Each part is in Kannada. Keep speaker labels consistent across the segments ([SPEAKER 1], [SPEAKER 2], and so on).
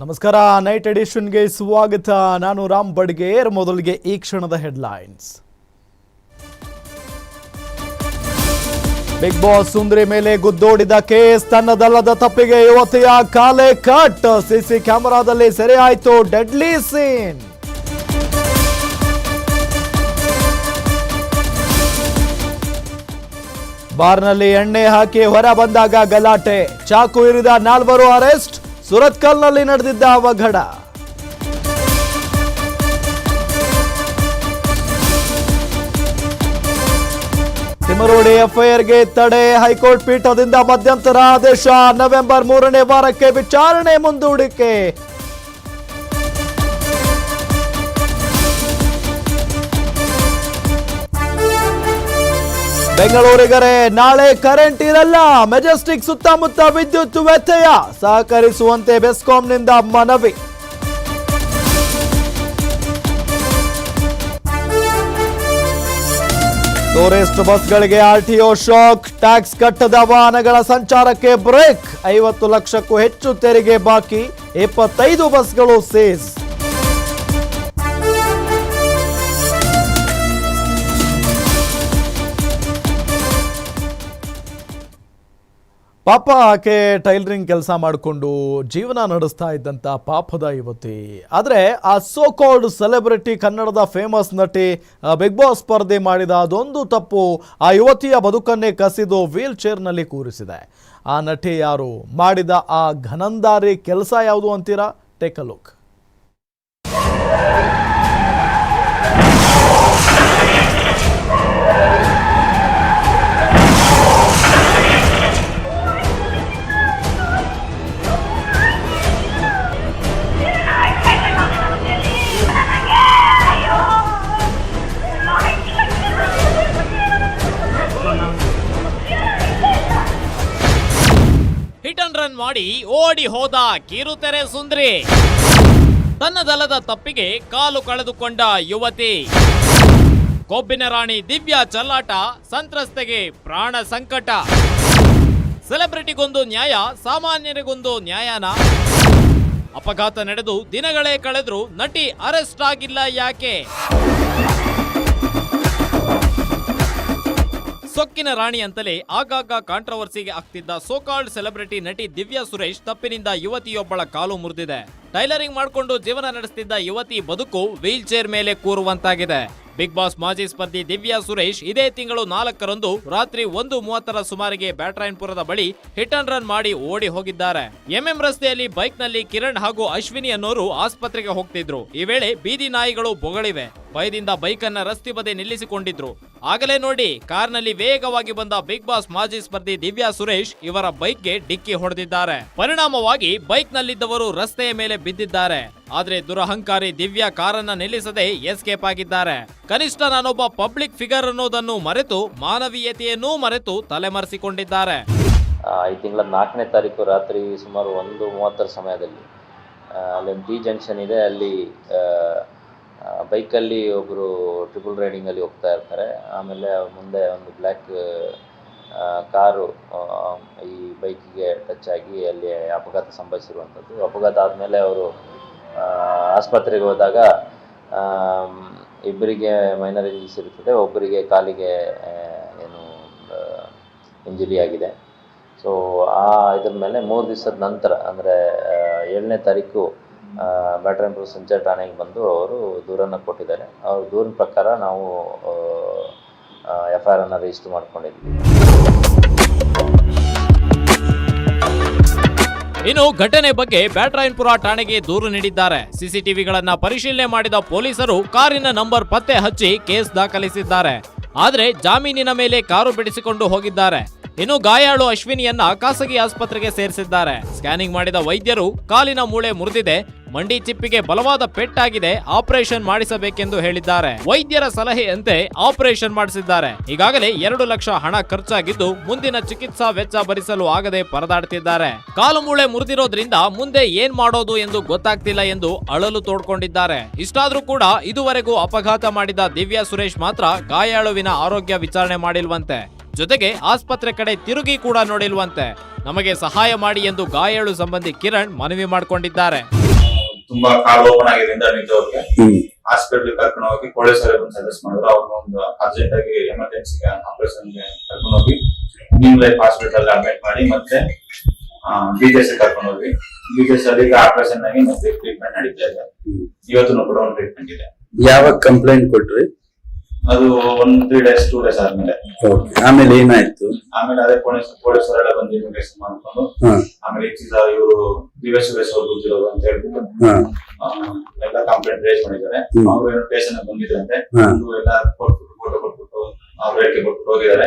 [SPEAKER 1] ನಮಸ್ಕಾರ ನೈಟ್ ಎಡಿಷನ್ಗೆ ಸ್ವಾಗತ. ನಾನು ರಾಮ್ ಬಡ್ಗೇರ್, ಮೊದಲಿಗೆ ಈ ಕ್ಷಣದ ಹೆಡ್ಲೈನ್ಸ್ ಬಿಗ್ ಬಾಸ್ ಸುಂದ್ರಿ ಮೇಲೆ ಗುದ್ದೋಡಿದ ಕೇಸ್, ತನ್ನದಲ್ಲದ ತಪ್ಪಿಗೆ ಯುವತಿಯ ಕಾಲೆ ಕಟ್ ಸಿಸಿ ಕ್ಯಾಮೆರಾದಲ್ಲಿ ಸೆರೆ ಆಯ್ತು ಡೆಡ್ಲಿ ಸೀನ್ ಬಾರ್ನಲ್ಲಿ ಎಣ್ಣೆ ಹಾಕಿ ಹೊರ ಬಂದಾಗ ಗಲಾಟೆ. ಚಾಕು ಇರಿದ ನಾಲ್ವರು ಅರೆಸ್ಟ್ ಸುರತ್ಕಲ್ನಲ್ಲಿ ನಡೆದಿದ್ದ ಅವಘಡ. ತಿಮರೋಡಿ ಎಫ್ಐಆರ್ಗೆ ತಡೆ, ಹೈಕೋರ್ಟ್ ಪೀಠದಿಂದ ಮಧ್ಯಂತರ ಆದೇಶ. ನವೆಂಬರ್ ಮೂರನೇ ವಾರಕ್ಕೆ ವಿಚಾರಣೆ ಮುಂದೂಡಿಕೆ. ಬೆಂಗಳೂರಿಗರೆ, ನಾಳೆ ಕರೆಂಟ್ ಇರಲ್ಲ. ಮೆಜೆಸ್ಟಿಕ್ ಸುತ್ತಮುತ್ತ ವಿದ್ಯುತ್ ವ್ಯತ್ಯಯ. ಸಹಕರಿಸುವಂತೆ ಬೆಸ್ಕಾಂನಿಂದ ಮನವಿ. ಟೂರಿಸ್ಟ್ ಬಸ್ಗಳಿಗೆ ಆರ್ಟಿಒ ಶಾಕ್ ಟ್ಯಾಕ್ಸ್ ಕಟ್ಟದ ವಾಹನಗಳ ಸಂಚಾರಕ್ಕೆ ಬ್ರೇಕ್ ಐವತ್ತು ಲಕ್ಷಕ್ಕೂ ಹೆಚ್ಚು ತೆರಿಗೆ ಬಾಕಿ, ಇಪ್ಪತ್ತೈದು ಬಸ್ಗಳು ಸೀಸ್ ಪಾಪ ಆಕೆ ಟೈಲರಿಂಗ್ ಕೆಲಸ ಮಾಡಿಕೊಂಡು ಜೀವನ ನಡೆಸ್ತಾ ಇದ್ದಂಥ ಪಾಪದ ಯುವತಿ. ಆದರೆ ಆ ಸೋ ಕಾಲ್ಡ್ ಸೆಲೆಬ್ರಿಟಿ ಕನ್ನಡದ ಫೇಮಸ್ ನಟಿ ಬಿಗ್ ಬಾಸ್ ಸ್ಪರ್ಧೆ ಮಾಡಿದ ಅದೊಂದು ತಪ್ಪು ಆ ಯುವತಿಯ ಬದುಕನ್ನೇ ಕಸಿದು ವೀಲ್ ಚೇರ್ನಲ್ಲಿ ಕೂರಿಸಿದೆ. ಆ ನಟಿ ಯಾರು? ಮಾಡಿದ ಆ ಘನಂದಾರಿ ಕೆಲಸ ಯಾವುದು ಅಂತೀರಾ? ಟೇಕ್ ಅ ಲುಕ್
[SPEAKER 2] ಕಿರುತೆರೆ ಸುಂದ್ರಿ. ತನ್ನದಲ್ಲದ ತಪ್ಪಿಗೆ ಕಾಲು ಕಳೆದುಕೊಂಡ ಯುವತಿ. ಕೊಬ್ಬಿನ ರಾಣಿ ದಿವ್ಯಾ ಚಲ್ಲಾಟ, ಸಂತ್ರಸ್ತೆಗೆ ಪ್ರಾಣ ಸಂಕಟ. ಸೆಲೆಬ್ರಿಟಿಗೊಂದು ನ್ಯಾಯ, ಸಾಮಾನ್ಯರಿಗೊಂದು ನ್ಯಾಯನ. ಅಪಘಾತ ನಡೆದು ದಿನಗಳೇ ಕಳೆದ್ರೂ ನಟಿ ಅರೆಸ್ಟ್ ಆಗಿಲ್ಲ ಯಾಕೆ? ಸೊಕ್ಕಿನ ರಾಣಿ ಅಂತಲೇ ಆಗಾಗ ಕಾಂಟ್ರವರ್ಸಿಗೆ ಆಗ್ತಿದ್ದ ಸೋಕಾಲ್ಡ್ ಸೆಲೆಬ್ರಿಟಿ ನಟಿ ದಿವ್ಯಾ ಸುರೇಶ್ ತಪ್ಪಿನಿಂದ ಯುವತಿಯೊಬ್ಬಳ ಕಾಲು ಮುರಿದಿದೆ. ಟೈಲರಿಂಗ್ ಮಾಡಿಕೊಂಡು ಜೀವನ ನಡೆಸ್ತಿದ್ದ ಯುವತಿ ಬದುಕು ವೀಲ್ ಚೇರ್ ಮೇಲೆ ಕೂರುವಂತಾಗಿದೆ. ಬಿಗ್ ಬಾಸ್ ಮಾಜಿ ಸ್ಪರ್ಧಿ ದಿವ್ಯಾ ಸುರೇಶ್ ಇದೇ ತಿಂಗಳು ನಾಲ್ಕರಂದು ರಾತ್ರಿ ಒಂದು ಮೂವತ್ತರ ಸುಮಾರಿಗೆ ಬ್ಯಾಟ್ರಾಯನ್ಪುರದ ಬಳಿ ಹಿಟ್ ಅಂಡ್ ರನ್ ಮಾಡಿ ಓಡಿ ಹೋಗಿದ್ದಾರೆ. ಎಂಎಂ ರಸ್ತೆಯಲ್ಲಿ ಬೈಕ್ನಲ್ಲಿ ಕಿರಣ್ ಹಾಗೂ ಅಶ್ವಿನಿ ಅನ್ನೋರು ಆಸ್ಪತ್ರೆಗೆ ಹೋಗ್ತಿದ್ರು. ಈ ವೇಳೆ ಬೀದಿ ನಾಯಿಗಳು ಬೊಗಳಿವೆ. ಭಯದಿಂದ ಬೈಕನ್ನ ರಸ್ತೆ ಬದಿ ನಿಲ್ಲಿಸಿಕೊಂಡಿದ್ರು. ಆಗಲೇ ನೋಡಿ, ಕಾರ್ನಲ್ಲಿ ವೇಗವಾಗಿ ಬಂದ ಬಿಗ್ ಬಾಸ್ ಮಾಜಿ ಸ್ಪರ್ಧಿ ದಿವ್ಯಾ ಸುರೇಶ್ ಇವರ ಬೈಕ್ಗೆ ಡಿಕ್ಕಿ ಹೊಡೆದಿದ್ದಾರೆ. ಪರಿಣಾಮವಾಗಿ ಬೈಕ್ ನಲ್ಲಿದ್ದವರು ರಸ್ತೆಯ ಮೇಲೆ ಬಿದ್ದಿದ್ದಾರೆ. ಆದ್ರೆ ದುರಹಂಕಾರಿ ದಿವ್ಯಾ ಕಾರನ್ನ ನಿಲ್ಲಿಸದೆ ಎಸ್ಕೇಪ್ ಆಗಿದ್ದಾರೆ. ಕನಿಷ್ಠ ನಾನೊಬ್ಬ ಪಬ್ಲಿಕ್ ಫಿಗರ್ ಅನ್ನೋದನ್ನು ಮರೆತು, ಮಾನವೀಯತೆಯನ್ನೂ ಮರೆತು ತಲೆಮರೆಸಿಕೊಂಡಿದ್ದಾರೆ.
[SPEAKER 3] ಈ ತಿಂಗಳ ನಾಲ್ಕನೇ ತಾರೀಕು ರಾತ್ರಿ ಸುಮಾರು ಒಂದು ಮೂವತ್ತರ ಸಮಯದಲ್ಲಿ ಅಲ್ಲಿ ಟಿ ಜಂಕ್ಷನ್ ಇದೆ, ಅಲ್ಲಿ ಬೈಕಲ್ಲಿ ಒಬ್ಬರು ಟ್ರಿಪಲ್ ರೈಡಿಂಗಲ್ಲಿ ಹೋಗ್ತಾ ಇರ್ತಾರೆ. ಆಮೇಲೆ ಮುಂದೆ ಒಂದು ಬ್ಲ್ಯಾಕ್ ಕಾರು ಈ ಬೈಕಿಗೆ ಟಚ್ ಆಗಿ ಅಲ್ಲಿ ಅಪಘಾತ ಸಂಭವಿಸಿರುವಂಥದ್ದು. ಅಪಘಾತ ಆದಮೇಲೆ ಅವರು ಆಸ್ಪತ್ರೆಗೆ ಹೋದಾಗ ಇಬ್ಬರಿಗೆ ಮೈನರ್ ಇಂಜರೀಸ್ ಇರ್ತದೆ ಒಬ್ಬರಿಗೆ ಕಾಲಿಗೆ ಏನು ಇಂಜುರಿ ಆಗಿದೆ. ಸೊ ಆ ಇದ್ರ ಮೇಲೆ ಮೂರು ದಿವಸದ ನಂತರ, ಅಂದರೆ ಏಳನೇ ತಾರೀಕು ಬ್ಯಾಟ್ರಾಯನ್ಪುರ ಸಂಜೆ ಠಾಣೆಗೆ ಬಂದು ಅವರು ದೂರನ್ನು ಕೊಟ್ಟಿದ್ದಾರೆ. ಅವ್ರ ದೂರಿನ ಪ್ರಕಾರ ನಾವು ಎಫ್ ಐ ಆರನ್ನು ರಿಜಿಸ್ಟರ್ ಮಾಡ್ಕೊಂಡಿದ್ವಿ
[SPEAKER 2] ಇನ್ನು ಘಟನೆ ಬಗ್ಗೆ ಬ್ಯಾಟರಾಯನ್ಪುರ ಠಾಣೆಗೆ ದೂರು ನೀಡಿದ್ದಾರೆ. ಸಿಸಿಟಿವಿಗಳನ್ನ ಪರಿಶೀಲನೆ ಮಾಡಿದ ಪೊಲೀಸರು ಕಾರಿನ ನಂಬರ್ ಪತ್ತೆ ಹಚ್ಚಿ ಕೇಸ್ ದಾಖಲಿಸಿದ್ದಾರೆ. ಆದರೆ ಜಾಮೀನಿನ ಮೇಲೆ ಕಾರು ಬಿಡಿಸಿಕೊಂಡು ಹೋಗಿದ್ದಾರೆ. ಇನ್ನು ಗಾಯಾಳು ಅಶ್ವಿನಿಯನ್ನ ಖಾಸಗಿ ಆಸ್ಪತ್ರೆಗೆ ಸೇರಿಸಿದ್ದಾರೆ. ಸ್ಕ್ಯಾನಿಂಗ್ ಮಾಡಿದ ವೈದ್ಯರು ಕಾಲಿನ ಮೂಳೆ ಮುರಿದಿದೆ. ಮಂಡಿ ಚಿಪ್ಪಿಗೆ ಬಲವಾದ ಪೆಟ್ಟಾಗಿದೆ. ಆಪರೇಷನ್ ಮಾಡಿಸಬೇಕೆಂದು ಹೇಳಿದ್ದಾರೆ. ವೈದ್ಯರ ಸಲಹೆಯಂತೆ ಆಪರೇಷನ್ ಮಾಡಿಸಿದ್ದಾರೆ. ಈಗಾಗಲೇ ಎರಡು ಲಕ್ಷ ಹಣ ಖರ್ಚಾಗಿದ್ದು ಮುಂದಿನ ಚಿಕಿತ್ಸಾ ವೆಚ್ಚ ಭರಿಸಲು ಆಗದೆ ಪರದಾಡ್ತಿದ್ದಾರೆ. ಕಾಲು ಮೂಳೆ ಮುರಿದಿರೋದ್ರಿಂದ ಮುಂದೆ ಏನ್ ಮಾಡೋದು ಎಂದು ಗೊತ್ತಾಗ್ತಿಲ್ಲ ಎಂದು ಅಳಲು ತೋಡ್ಕೊಂಡಿದ್ದಾರೆ. ಇಷ್ಟಾದ್ರೂ ಕೂಡ ಇದುವರೆಗೂ ಅಪಘಾತ ಮಾಡಿದ ದಿವ್ಯಾ ಸುರೇಶ್ ಮಾತ್ರ ಗಾಯಾಳುವಿನ ಆರೋಗ್ಯ ವಿಚಾರಣೆ ಮಾಡಿಲ್ವಂತೆ. ಜೊತೆಗೆ ಆಸ್ಪತ್ರೆ ಕಡೆ ತಿರುಗಿ ಕೂಡ ನೋಡಿಲ್ವಂತೆ. ನಮಗೆ ಸಹಾಯ ಮಾಡಿ ಎಂದು ಗಾಯಾಳು ಸಂಬಂಧಿ ಕಿರಣ್ ಮನವಿ ಮಾಡಿಕೊಂಡಿದ್ದಾರೆ.
[SPEAKER 4] ತುಂಬಾ ಕಾಲು ಓಪನ್ ಆಗಿದ್ರಿಂದ ನಿಂತವ್ರಿಗೆ ಹಾಸ್ಪಿಟಲ್ ಕರ್ಕೊಂಡು ಹೋಗಿ ಪೊಲೀಸರು ಸರ್ ಸಜೆಸ್ಟ್ ಮಾಡಿದ್ರು. ಅವ್ರನ್ನ ಒಂದು ಅರ್ಜೆಂಟ್ ಆಗಿ ಎಮರ್ಜೆನ್ಸಿಗೆ ಆಪರೇಷನ್ಗೆ ಕರ್ಕೊಂಡು ಹೋಗಿ ನ್ಯೂ ಲೈಫ್ ಹಾಸ್ಪಿಟಲ್ ಅಡ್ಮಿಟ್ ಮಾಡಿ ಮತ್ತೆ ಬಿಜೆಸ್ ಕರ್ಕೊಂಡು ಹೋಗಿ. ಬಿಜೆಸ್ ಅಲ್ಲಿ ಈಗ ಆಪರೇಷನ್ ಆಗಿ ಮತ್ತೆ ಟ್ರೀಟ್ಮೆಂಟ್ ನಡೀತಾ ಇದೆ. ಇವತ್ತು ಕೂಡ ಒಂದು ಟ್ರೀಟ್ಮೆಂಟ್ ಇದೆ.
[SPEAKER 5] ಯಾವಾಗ ಕಂಪ್ಲೇಂಟ್ ಕೊಟ್ರಿ?
[SPEAKER 4] ಅದು ಒಂದ್ ತ್ರೀ ಡೇಸ್ ಟೂ ಡೇಸ್ ಆದ್ಮೇಲೆ.
[SPEAKER 5] ಆಮೇಲೆ ಏನಾಯ್ತು?
[SPEAKER 4] ಆಮೇಲೆ ಅದೇ ಪೊಲೀಸ್ ಪೊಲೀಸರೆಲ್ಲ ಬಂದು ಇನ್ವೆಸ್ಟಿಗೇಷನ್ ಮಾಡ್ಕೊಂಡು ಆಮೇಲೆ ಈ ಇವರು ದಿವಸ ಸುರೇಶ್ ಅವ್ರು ಗುಂಜಿರೋದು ಅಂತ ಹೇಳ್ಬಿಟ್ಟು ಎಲ್ಲ ಕಂಪ್ಲೇಂಟ್ ರೇಸ್ ಮಾಡಿದ್ದಾರೆ. ಅವ್ರು ಏನು ಸ್ಟೇಷನ್ ಬಂದಿದ್ರಂತೆ. ಎಲ್ಲ ಕೊಟ್ಬಿಟ್ಟು ಫೋಟೋ ಕೊಟ್ಬಿಟ್ಟು ಅವ್ರ ಹೇಳಿಕೆ ಕೊಟ್ಬಿಟ್ಟು ಹೋಗಿದ್ದಾರೆ.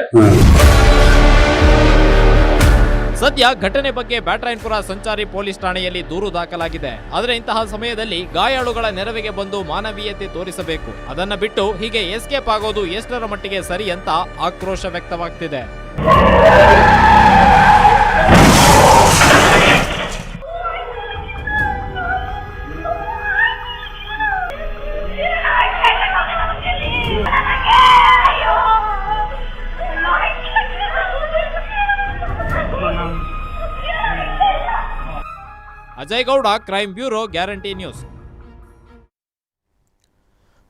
[SPEAKER 2] ಸದ್ಯ ಘಟನೆ ಬಗ್ಗೆ ಬ್ಯಾಟ್ರಾಯನ್ಪುರ ಸಂಚಾರಿ ಪೊಲೀಸ್ ಠಾಣೆಯಲ್ಲಿ ದೂರು ದಾಖಲಾಗಿದೆ. ಆದರೆ ಇಂತಹ ಸಮಯದಲ್ಲಿ ಗಾಯಾಳುಗಳ ನೆರವಿಗೆ ಬಂದು ಮಾನವೀಯತೆ ತೋರಿಸಬೇಕು. ಅದನ್ನ ಬಿಟ್ಟು ಹೀಗೆ ಎಸ್ಕೇಪ್ ಆಗೋದು ಎಷ್ಟರ ಮಟ್ಟಿಗೆ ಸರಿ ಅಂತ ಆಕ್ರೋಶ ವ್ಯಕ್ತವಾಗ್ತಿದೆ. Ajay Gowda crime bureau, Guarantee News.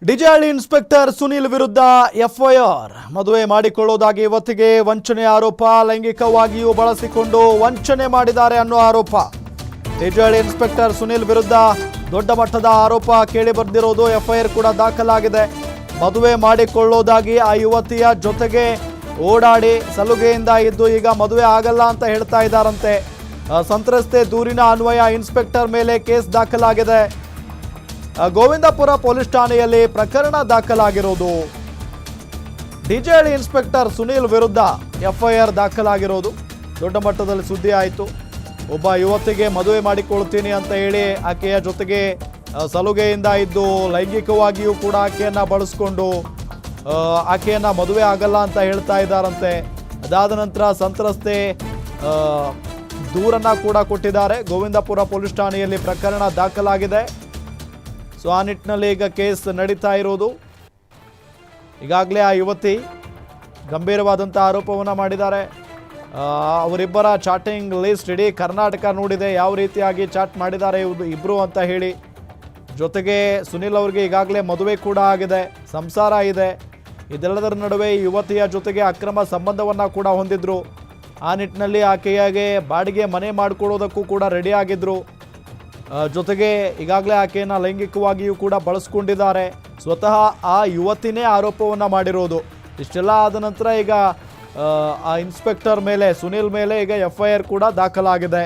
[SPEAKER 1] DJ Halli inspector Sunil ವಿರುದ್ಧ ಎಫ್ಐಆರ್ ಮದುವೆ ಮಾಡಿಕೊಳ್ಳೋದಾಗಿ ಇವತ್ತಿಗೆ ವಂಚನೆ ಆರೋಪ. ಲೈಂಗಿಕವಾಗಿಯೂ ಬಳಸಿಕೊಂಡು ವಂಚನೆ ಮಾಡಿದ್ದಾರೆ ಅನ್ನೋ ಆರೋಪ. ಡಿಜೆಹಳ್ಳಿ ಇನ್ಸ್ಪೆಕ್ಟರ್ ಸುನೀಲ್ ವಿರುದ್ಧ ದೊಡ್ಡ ಮಟ್ಟದ ಆರೋಪ ಕೇಳಿ ಬಂದಿರೋದು ಎಫ್ಐಆರ್ ಕೂಡ ದಾಖಲಾಗಿದೆ. ಮದುವೆ ಮಾಡಿಕೊಳ್ಳೋದಾಗಿ ಆ ಯುವತಿಯ ಜೊತೆಗೆ ಓಡಾಡಿ ಸಲುಗೆಯಿಂದ ಇದ್ದು ಈಗ ಮದುವೆ ಆಗಲ್ಲ ಅಂತ ಹೇಳ್ತಾ ಇದ್ದಾರಂತೆ. ಸಂತ್ರಸ್ತೆ ದೂರಿನ ಅನ್ವಯ ಇನ್ಸ್ಪೆಕ್ಟರ್ ಮೇಲೆ ಕೇಸ್ ದಾಖಲಾಗಿದೆ. ಗೋವಿಂದಪುರ ಪೊಲೀಸ್ ಠಾಣೆಯಲ್ಲಿ ಪ್ರಕರಣ ದಾಖಲಾಗಿರೋದು. ಡಿಜೆಹಳ್ಳಿ ಇನ್ಸ್ಪೆಕ್ಟರ್ ಸುನೀಲ್ ವಿರುದ್ಧ ಎಫ್ಐಆರ್ ದಾಖಲಾಗಿರೋದು. ದೊಡ್ಡ ಮಟ್ಟದಲ್ಲಿ ಸುದ್ದಿ ಆಯಿತು. ಒಬ್ಬ ಯುವತಿಗೆ ಮದುವೆ ಮಾಡಿಕೊಳ್ತೀನಿ ಅಂತ ಹೇಳಿ ಆಕೆಯ ಜೊತೆಗೆ ಸಲುಗೆಯಿಂದ ಇದ್ದು ಲೈಂಗಿಕವಾಗಿಯೂ ಕೂಡ ಆಕೆಯನ್ನು ಬಳಸ್ಕೊಂಡು ಆಕೆಯನ್ನು ಮದುವೆ ಆಗಲ್ಲ ಅಂತ ಹೇಳ್ತಾ ಇದ್ದಾರಂತೆ. ಅದಾದ ನಂತರ ಸಂತ್ರಸ್ತೆ ದೂರನ್ನ ಕೂಡ ಕೊಟ್ಟಿದ್ದಾರೆ. ಗೋವಿಂದಪುರ ಪೊಲೀಸ್ ಠಾಣೆಯಲ್ಲಿ ಪ್ರಕರಣ ದಾಖಲಾಗಿದೆ. ಸೊ, ಆ ನಿಟ್ಟಿನಲ್ಲಿ ಈಗ ಕೇಸ್ ನಡೀತಾ ಇರೋದು ಈಗಾಗಲೇ ಆ ಯುವತಿ ಗಂಭೀರವಾದಂಥ ಆರೋಪವನ್ನು ಮಾಡಿದ್ದಾರೆ. ಅವರಿಬ್ಬರ ಚಾಟಿಂಗ್ ಲಿಸ್ಟ್ ಇಡೀ ಕರ್ನಾಟಕ ನೋಡಿದೆ. ಯಾವ ರೀತಿಯಾಗಿ ಚಾಟ್ ಮಾಡಿದ್ದಾರೆ ಇವ್ರು ಇಬ್ಬರು ಅಂತ ಹೇಳಿ. ಜೊತೆಗೆ ಸುನಿಲ್ ಅವ್ರಿಗೆ ಈಗಾಗಲೇ ಮದುವೆ ಕೂಡ ಆಗಿದೆ. ಸಂಸಾರ ಇದೆ. ಇದೆಲ್ಲದರ ನಡುವೆ ಯುವತಿಯ ಜೊತೆಗೆ ಅಕ್ರಮ ಸಂಬಂಧವನ್ನು ಕೂಡ ಹೊಂದಿದ್ರು. ಆ ನಿಟ್ಟಿನಲ್ಲಿ ಆಕೆಯಾಗೆ ಬಾಡಿಗೆ ಮನೆ ಮಾಡಿಕೊಡೋದಕ್ಕೂ ಕೂಡ ರೆಡಿ ಆಗಿದ್ರು. ಜೊತೆಗೆ ಈಗಾಗಲೇ ಆಕೆಯನ್ನು ಲೈಂಗಿಕವಾಗಿಯೂ ಕೂಡ ಬಳಸ್ಕೊಂಡಿದ್ದಾರೆ. ಸ್ವತಃ ಆ ಯುವತಿನೇ ಆರೋಪವನ್ನು ಮಾಡಿರೋದು. ಇಷ್ಟೆಲ್ಲ ಆದ ನಂತರ ಈಗ, ಆ ಇನ್ಸ್ಪೆಕ್ಟರ್ ಮೇಲೆ, ಸುನಿಲ್ ಮೇಲೆ ಈಗ ಎಫ್ ಐ ಆರ್ ಕೂಡ ದಾಖಲಾಗಿದೆ.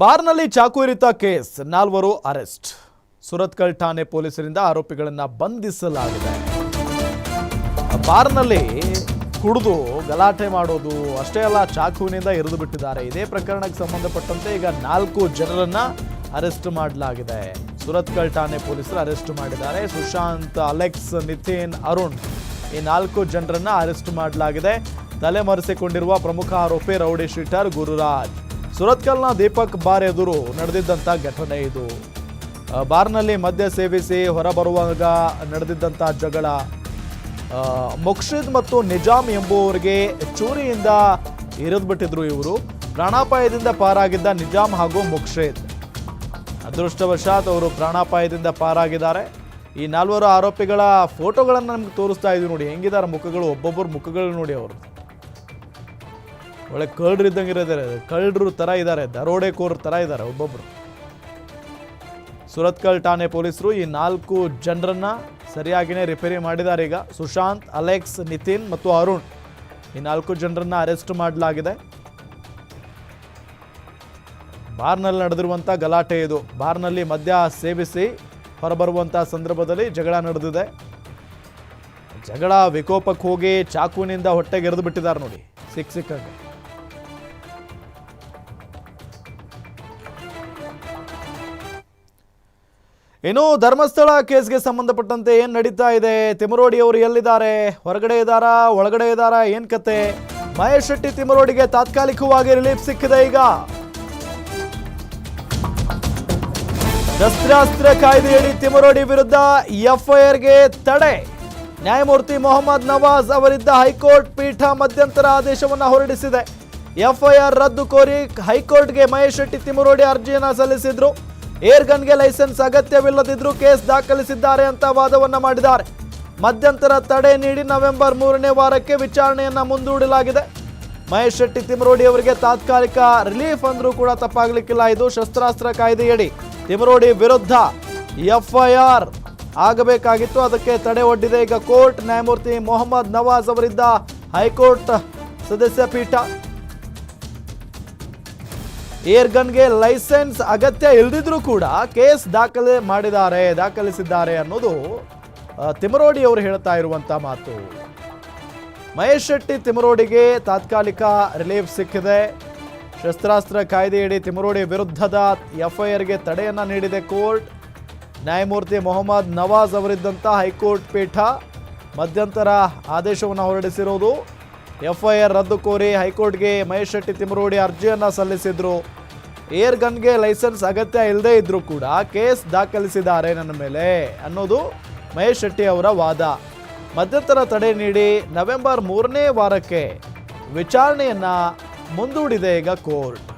[SPEAKER 1] ಬಾರ್ನಲ್ಲಿ ಚಾಕು ಇರಿತ ಕೇಸ್, ನಾಲ್ವರು ಅರೆಸ್ಟ್. ಸುರತ್ಕಲ್ ಠಾಣೆ ಪೊಲೀಸರಿಂದ ಆರೋಪಿಗಳನ್ನು ಬಂಧಿಸಲಾಗಿದೆ. ಬಾರ್ನಲ್ಲಿ ಕುಡಿದು ಗಲಾಟೆ ಮಾಡೋದು ಅಷ್ಟೇ ಅಲ್ಲ, ಚಾಕುವಿನಿಂದ ಇರಿದು ಬಿಟ್ಟಿದ್ದಾರೆ. ಇದೇ ಪ್ರಕರಣಕ್ಕೆ ಸಂಬಂಧಪಟ್ಟಂತೆ ಈಗ ನಾಲ್ಕು ಜನರನ್ನ ಅರೆಸ್ಟ್ ಮಾಡಲಾಗಿದೆ. ಸುರತ್ಕಲ್ ಠಾಣೆ ಪೊಲೀಸರು ಅರೆಸ್ಟ್ ಮಾಡಿದ್ದಾರೆ. ಸುಶಾಂತ್, ಅಲೆಕ್ಸ್, ನಿತಿನ್, ಅರುಣ್ ಈ ನಾಲ್ಕು ಜನರನ್ನ ಅರೆಸ್ಟ್ ಮಾಡಲಾಗಿದೆ. ತಲೆಮರೆಸಿಕೊಂಡಿರುವ ಪ್ರಮುಖ ಆರೋಪಿ ರೌಡಿ ಶೀಟರ್ ಗುರುರಾಜ್. ಸುರತ್ಕಲ್ನ ದೀಪಕ್ ಬಾರ್ ಎದುರು ನಡೆದಿದ್ದಂಥ ಘಟನೆ ಇದು. ಬಾರ್ನಲ್ಲಿ ಮದ್ಯ ಸೇವಿಸಿ ಹೊರಬರುವಾಗ ನಡೆದಿದ್ದಂಥ ಜಗಳ. ಮುಕ್ಷಿದ್ ಮತ್ತು ನಿಜಾಮ್ ಎಂಬುವವರಿಗೆ ಚೂರಿಯಿಂದ ಇರಿದ್ಬಿಟ್ಟಿದ್ರು ಇವರು. ಪ್ರಾಣಾಪಾಯದಿಂದ ಪಾರಾಗಿದ್ದ ನಿಜಾಮ್ ಹಾಗೂ ಮುಕ್ಷಿದ್ ಅದೃಷ್ಟವಶಾತ್ ಅವರು ಪ್ರಾಣಾಪಾಯದಿಂದ ಪಾರಾಗಿದ್ದಾರೆ. ಈ ನಾಲ್ವರು ಆರೋಪಿಗಳ ಫೋಟೋಗಳನ್ನು ನಮ್ಗೆ ತೋರಿಸ್ತಾ ಇದ್ದೀವಿ ನೋಡಿ. ಹೆಂಗಿದ್ದಾರೆ ಮುಖಗಳು? ಒಬ್ಬೊಬ್ಬರು ಮುಖಗಳು ನೋಡಿ ಅವರು ಒಳ್ಳೆ ಕಳ್ಳರು ಇದ್ದಂಗೆ ಇರೋದಾರೆ ಕಳ್ಳರು ಥರ ಇದ್ದಾರೆ, ದರೋಡೆಕೋರ್ ಥರ ಇದ್ದಾರೆ ಒಬ್ಬೊಬ್ಬರು ಸುರತ್ಕಲ್ ಠಾಣೆ ಪೊಲೀಸರು ಈ ನಾಲ್ಕು ಜನರನ್ನ ಸರಿಯಾಗಿನೇ ರಿಪೇರಿ ಮಾಡಿದ್ದಾರೆ ಈಗ. ಸುಶಾಂತ್, ಅಲೆಕ್ಸ್, ನಿತಿನ್ ಮತ್ತು ಅರುಣ್ ಈ ನಾಲ್ಕು ಜನರನ್ನ ಅರೆಸ್ಟ್ ಮಾಡಲಾಗಿದೆ. ಬಾರ್ನಲ್ಲಿ ನಡೆದಿರುವಂಥ ಗಲಾಟೆ ಇದು. ಬಾರ್ನಲ್ಲಿ ಮದ್ಯ ಸೇವಿಸಿ ಹೊರಬರುವಂಥ ಸಂದರ್ಭದಲ್ಲಿ ಜಗಳ ನಡೆದಿದೆ. ಜಗಳ ವಿಕೋಪಕ್ಕೆ ಹೋಗಿ ಚಾಕುವಿನಿಂದ ಹೊಟ್ಟೆಗೆರೆದು ಬಿಟ್ಟಿದ್ದಾರೆ ನೋಡಿ. ಸಿಕ್ಕ ಸಿಕ್ಕಾಗೆ. ಇನ್ನು ಧರ್ಮಸ್ಥಳ ಕೇಸ್ಗೆ ಸಂಬಂಧಪಟ್ಟಂತೆ ಏನು ನಡೀತಾ ಇದೆ? ತಿಮರೋಡಿ ಅವರು ಎಲ್ಲಿದ್ದಾರೆ? ಹೊರಗಡೆ ಇದ್ದಾರಾ? ಒಳಗಡೆ ಇದ್ದಾರಾ? ಏನು ಕತೆ? ಮಹೇಶ್ ಶೆಟ್ಟಿ ತಿಮರೋಡಿಗೆ ತಾತ್ಕಾಲಿಕವಾಗಿ ರಿಲೀಫ್ ಸಿಕ್ಕಿದೆ ಈಗ. ಶಸ್ತ್ರಾಸ್ತ್ರ ಕಾಯ್ದೆಯಡಿ ತಿಮರೋಡಿ ವಿರುದ್ಧ ಎಫ್ಐಆರ್ಗೆ ತಡೆ. ನ್ಯಾಯಮೂರ್ತಿ ಮೊಹಮ್ಮದ್ ನವಾಜ್ ಅವರಿದ್ದ ಹೈಕೋರ್ಟ್ ಪೀಠ ಮಧ್ಯಂತರ ಆದೇಶವನ್ನು ಹೊರಡಿಸಿದೆ. ಎಫ್ಐಆರ್ ರದ್ದು ಕೋರಿ ಹೈಕೋರ್ಟ್ಗೆ ಮಹೇಶ್ ಶೆಟ್ಟಿ ತಿಮರೋಡಿ ಅರ್ಜಿಯನ್ನು ಸಲ್ಲಿಸಿದ್ರು. ಏರ್ ಗನ್ಗೆ ಲೈಸೆನ್ಸ್ ಅಗತ್ಯವಿಲ್ಲದಿದ್ರೂ ಕೇಸ್ ದಾಖಲಿಸಿದ್ದಾರೆ ಅಂತ ವಾದವನ್ನ ಮಾಡಿದ್ದಾರೆ. ಮಧ್ಯಂತರ ತಡೆ ನೀಡಿ ನವೆಂಬರ್ ಮೂರನೇ ವಾರಕ್ಕೆ ವಿಚಾರಣೆಯನ್ನ ಮುಂದೂಡಲಾಗಿದೆ. ಮಹೇಶ್ ಶೆಟ್ಟಿ ತಿಮರೋಡಿ ಅವರಿಗೆ ತಾತ್ಕಾಲಿಕ ರಿಲೀಫ್ ಅಂದ್ರೂ ಕೂಡ ತಪ್ಪಾಗಲಿಕ್ಕಿಲ್ಲ. ಇದು ಶಸ್ತ್ರಾಸ್ತ್ರ ಕಾಯ್ದೆಯಡಿ. ತಿಮರೋಡಿ ವಿರುದ್ಧ ಎಫ್ಐಆರ್ ಆಗಬೇಕಾಗಿತ್ತು. ಅದಕ್ಕೆ ತಡೆ ಒಡ್ಡಿದೆ. ಈಗ ಕೋರ್ಟ್ ನ್ಯಾಯಮೂರ್ತಿ ಮೊಹಮ್ಮದ್ ನವಾಜ್ ಅವರಿದ್ದ ಹೈಕೋರ್ಟ್ ಸದಸ್ಯ ಪೀಠ. ಏರ್ ಗನ್ಗೆ ಲೈಸೆನ್ಸ್ ಅಗತ್ಯ ಇಲ್ದಿದ್ರೂ ಕೂಡ ಕೇಸ್ ದಾಖಲೆ ಮಾಡಿದ್ದಾರೆ, ದಾಖಲಿಸಿದ್ದಾರೆ ಅನ್ನೋದು ತಿಮರೋಡಿ ಅವರು ಹೇಳ್ತಾ ಇರುವಂತ ಮಾತು. ಮಹೇಶ್ ಶೆಟ್ಟಿ ತಿಮರೋಡಿಗೆ ತಾತ್ಕಾಲಿಕ ರಿಲೀಫ್ ಸಿಕ್ಕಿದೆ. ಶಸ್ತ್ರಾಸ್ತ್ರ ಕಾಯ್ದೆಯಡಿ ತಿಮರೋಡಿ ವಿರುದ್ಧದ ಎಫ್ಐಆರ್ಗೆ ತಡೆಯನ್ನ ನೀಡಿದೆ ಕೋರ್ಟ್. ನ್ಯಾಯಮೂರ್ತಿ ಮೊಹಮ್ಮದ್ ನವಾಜ್ ಅವರಿದ್ದಂಥ ಹೈಕೋರ್ಟ್ ಪೀಠ ಮಧ್ಯಂತರ ಆದೇಶವನ್ನು ಹೊರಡಿಸಿರೋದು. ಎಫ್ಐಆರ್ ರದ್ದು ಕೋರಿ ಹೈಕೋರ್ಟ್ಗೆ ಮಹೇಶ್ ಶೆಟ್ಟಿ ತಿಮರೋಡಿ ಅರ್ಜಿಯನ್ನು ಸಲ್ಲಿಸಿದ್ರು. ಏರ್ ಗನ್ಗೆ ಲೈಸೆನ್ಸ್ ಅಗತ್ಯ ಇಲ್ಲದೇ ಇದ್ರೂ ಕೂಡ ಕೇಸ್ ದಾಖಲಿಸಿದ್ದಾರೆ ನನ್ನ ಮೇಲೆ ಅನ್ನೋದು ಮಹೇಶ್ ಶೆಟ್ಟಿ ಅವರ ವಾದ. ಮಧ್ಯಂತರ ತಡೆ ನೀಡಿ ನವೆಂಬರ್ ಮೂರನೇ ವಾರಕ್ಕೆ ವಿಚಾರಣೆಯನ್ನ ಮುಂದೂಡಿದೆ ಈಗ ಕೋರ್ಟ್.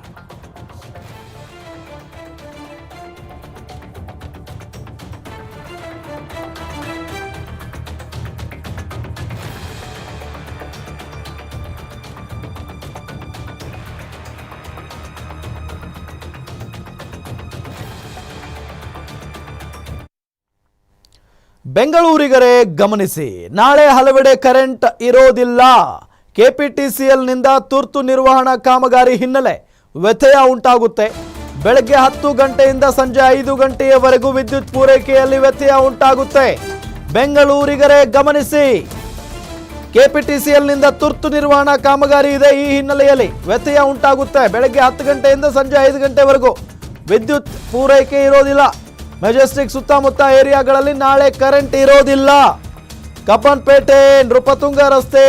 [SPEAKER 1] ಬೆಂಗಳೂರಿಗರೇ ಗಮನಿಸಿ, ನಾಳೆ ಹಲವೆಡೆ ಕರೆಂಟ್ ಇರೋದಿಲ್ಲ. ಕೆಪಿಟಿಸಿಎಲ್ನಿಂದ ತುರ್ತು ನಿರ್ವಹಣಾ ಕಾಮಗಾರಿ ಹಿನ್ನೆಲೆ ವ್ಯತ್ಯಯ ಉಂಟಾಗುತ್ತೆ. ಬೆಳಗ್ಗೆ ಹತ್ತು ಗಂಟೆಯಿಂದ ಸಂಜೆ ಐದು ಗಂಟೆಯವರೆಗೂ ವಿದ್ಯುತ್ ಪೂರೈಕೆಯಲ್ಲಿ ವ್ಯತ್ಯಯ ಉಂಟಾಗುತ್ತೆ. ಬೆಂಗಳೂರಿಗರೇ ಗಮನಿಸಿ, ಕೆಪಿಟಿಸಿಎಲ್ನಿಂದ ತುರ್ತು ನಿರ್ವಹಣಾ ಕಾಮಗಾರಿ ಇದೆ ಈ ಹಿನ್ನೆಲೆಯಲ್ಲಿ. ವ್ಯತ್ಯಯ ಉಂಟಾಗುತ್ತೆ. ಬೆಳಗ್ಗೆ ಹತ್ತು ಗಂಟೆಯಿಂದ ಸಂಜೆ ಐದು ಗಂಟೆವರೆಗೂ ವಿದ್ಯುತ್ ಪೂರೈಕೆ ಇರೋದಿಲ್ಲ. ಮೆಜೆಸ್ಟಿಕ್ ಸುತ್ತಮುತ್ತ ಏರಿಯಾಗಳಲ್ಲಿ ನಾಳೆ ಕರೆಂಟ್ ಇರೋದಿಲ್ಲ. ಕಬ್ಬನ್ಪೇಟೆ ನೃಪತುಂಗ ರಸ್ತೆ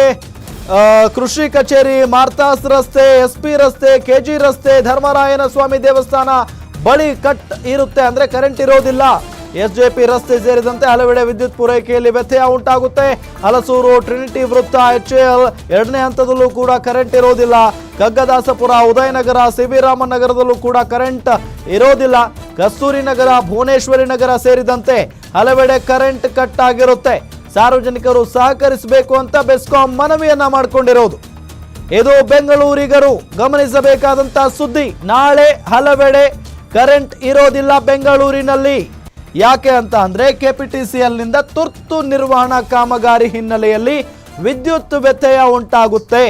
[SPEAKER 1] ಕೃಷಿ ಕಚೇರಿ ಮಾರ್ತಾಸ್ ರಸ್ತೆ ಎಸ್ ಪಿ ರಸ್ತೆ, ಕೆಜಿ ರಸ್ತೆ, ಧರ್ಮರಾಯನ ಸ್ವಾಮಿ ದೇವಸ್ಥಾನ ಬಳಿ ಕಟ್ ಇರುತ್ತೆ. ಅಂದ್ರೆ ಕರೆಂಟ್ ಇರೋದಿಲ್ಲ. ಎಸ್ ಜೆ ಪಿ ರಸ್ತೆ ಸೇರಿದಂತೆ ಹಲವೆಡೆ ವಿದ್ಯುತ್ ಪೂರೈಕೆಯಲ್ಲಿ ವ್ಯತ್ಯಯ ಉಂಟಾಗುತ್ತೆ. ಹಲಸೂರು, ಟ್ರಿನಿಟಿ ವೃತ್ತ ಎಚ್ ಎಲ್ ಎರಡನೇ ಹಂತದಲ್ಲೂ ಕೂಡ ಕರೆಂಟ್ ಇರೋದಿಲ್ಲ. ಗಗ್ಗದಾಸಪುರ, ಉದಯನಗರ ಸಿ ವಿ ರಾಮನ್ ನಗರದಲ್ಲೂ ಕೂಡ ಕರೆಂಟ್ ಇರೋದಿಲ್ಲ. ಕಸ್ತೂರಿ ನಗರ, ಭುವನೇಶ್ವರಿ ನಗರ ಸೇರಿದಂತೆ ಹಲವೆಡೆ ಕರೆಂಟ್ ಕಟ್ ಆಗಿರುತ್ತೆ. ಸಾರ್ವಜನಿಕರು ಸಹಕರಿಸಬೇಕು ಅಂತ ಬೆಸ್ಕಾಂ ಮನವಿಯನ್ನ ಮಾಡಿಕೊಂಡಿರೋದು. ಇದು ಬೆಂಗಳೂರಿಗರು ಗಮನಿಸಬೇಕಾದಂತಹ ಸುದ್ದಿ. ನಾಳೆ ಹಲವೆಡೆ ಕರೆಂಟ್ ಇರೋದಿಲ್ಲ ಬೆಂಗಳೂರಿನಲ್ಲಿ. ಯಾಕೆ ಅಂತ ಅಂದ್ರೆ ಕೆಪಿಟಿಸಿಎಲ್ನಿಂದ ತುರ್ತು ನಿರ್ವಹಣಾ ಕಾಮಗಾರಿ ಹಿನ್ನೆಲೆಯಲ್ಲಿ ವಿದ್ಯುತ್ ವ್ಯತ್ಯಯ ಉಂಟಾಗುತ್ತೆ.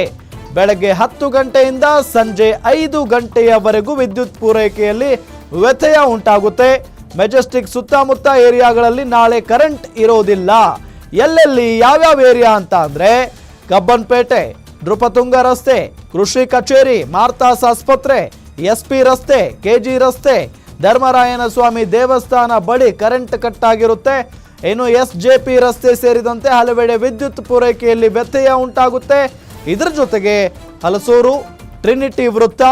[SPEAKER 1] ಬೆಳಗ್ಗೆ ಹತ್ತು ಗಂಟೆಯಿಂದ ಸಂಜೆ ಐದು ಗಂಟೆಯವರೆಗೂ ವಿದ್ಯುತ್ ಪೂರೈಕೆಯಲ್ಲಿ ವ್ಯತ್ಯಯ ಉಂಟಾಗುತ್ತೆ. ಮೆಜೆಸ್ಟಿಕ್ ಸುತ್ತಮುತ್ತ ಏರಿಯಾಗಳಲ್ಲಿ ನಾಳೆ ಕರೆಂಟ್ ಇರೋದಿಲ್ಲ. ಎಲ್ಲೆಲ್ಲಿ ಯಾವ್ಯಾವ ಏರಿಯಾ ಅಂತ ಅಂದ್ರೆ ಕಬ್ಬನ್ಪೇಟೆ ನೃಪತುಂಗ ರಸ್ತೆ, ಕೃಷಿ ಕಚೇರಿ, ಮಾರ್ತಾಸ್ ಆಸ್ಪತ್ರೆ ಎಸ್ ರಸ್ತೆ, ಕೆಜಿ ರಸ್ತೆ ಧರ್ಮರಾಯನ ಸ್ವಾಮಿ ದೇವಸ್ಥಾನ ಬಳಿ ಕರೆಂಟ್ ಕಟ್ ಆಗಿರುತ್ತೆ ಇನ್ನು ಎಸ್ ಜೆ ಪಿ ರಸ್ತೆ ಸೇರಿದಂತೆ ಹಲವೆಡೆ ವಿದ್ಯುತ್ ಪೂರೈಕೆಯಲ್ಲಿ ವ್ಯತ್ಯಯ ಉಂಟಾಗುತ್ತೆ. ಇದರ ಜೊತೆಗೆ ಹಲಸೂರು, ಟ್ರಿನಿಟಿ ವೃತ್ತ,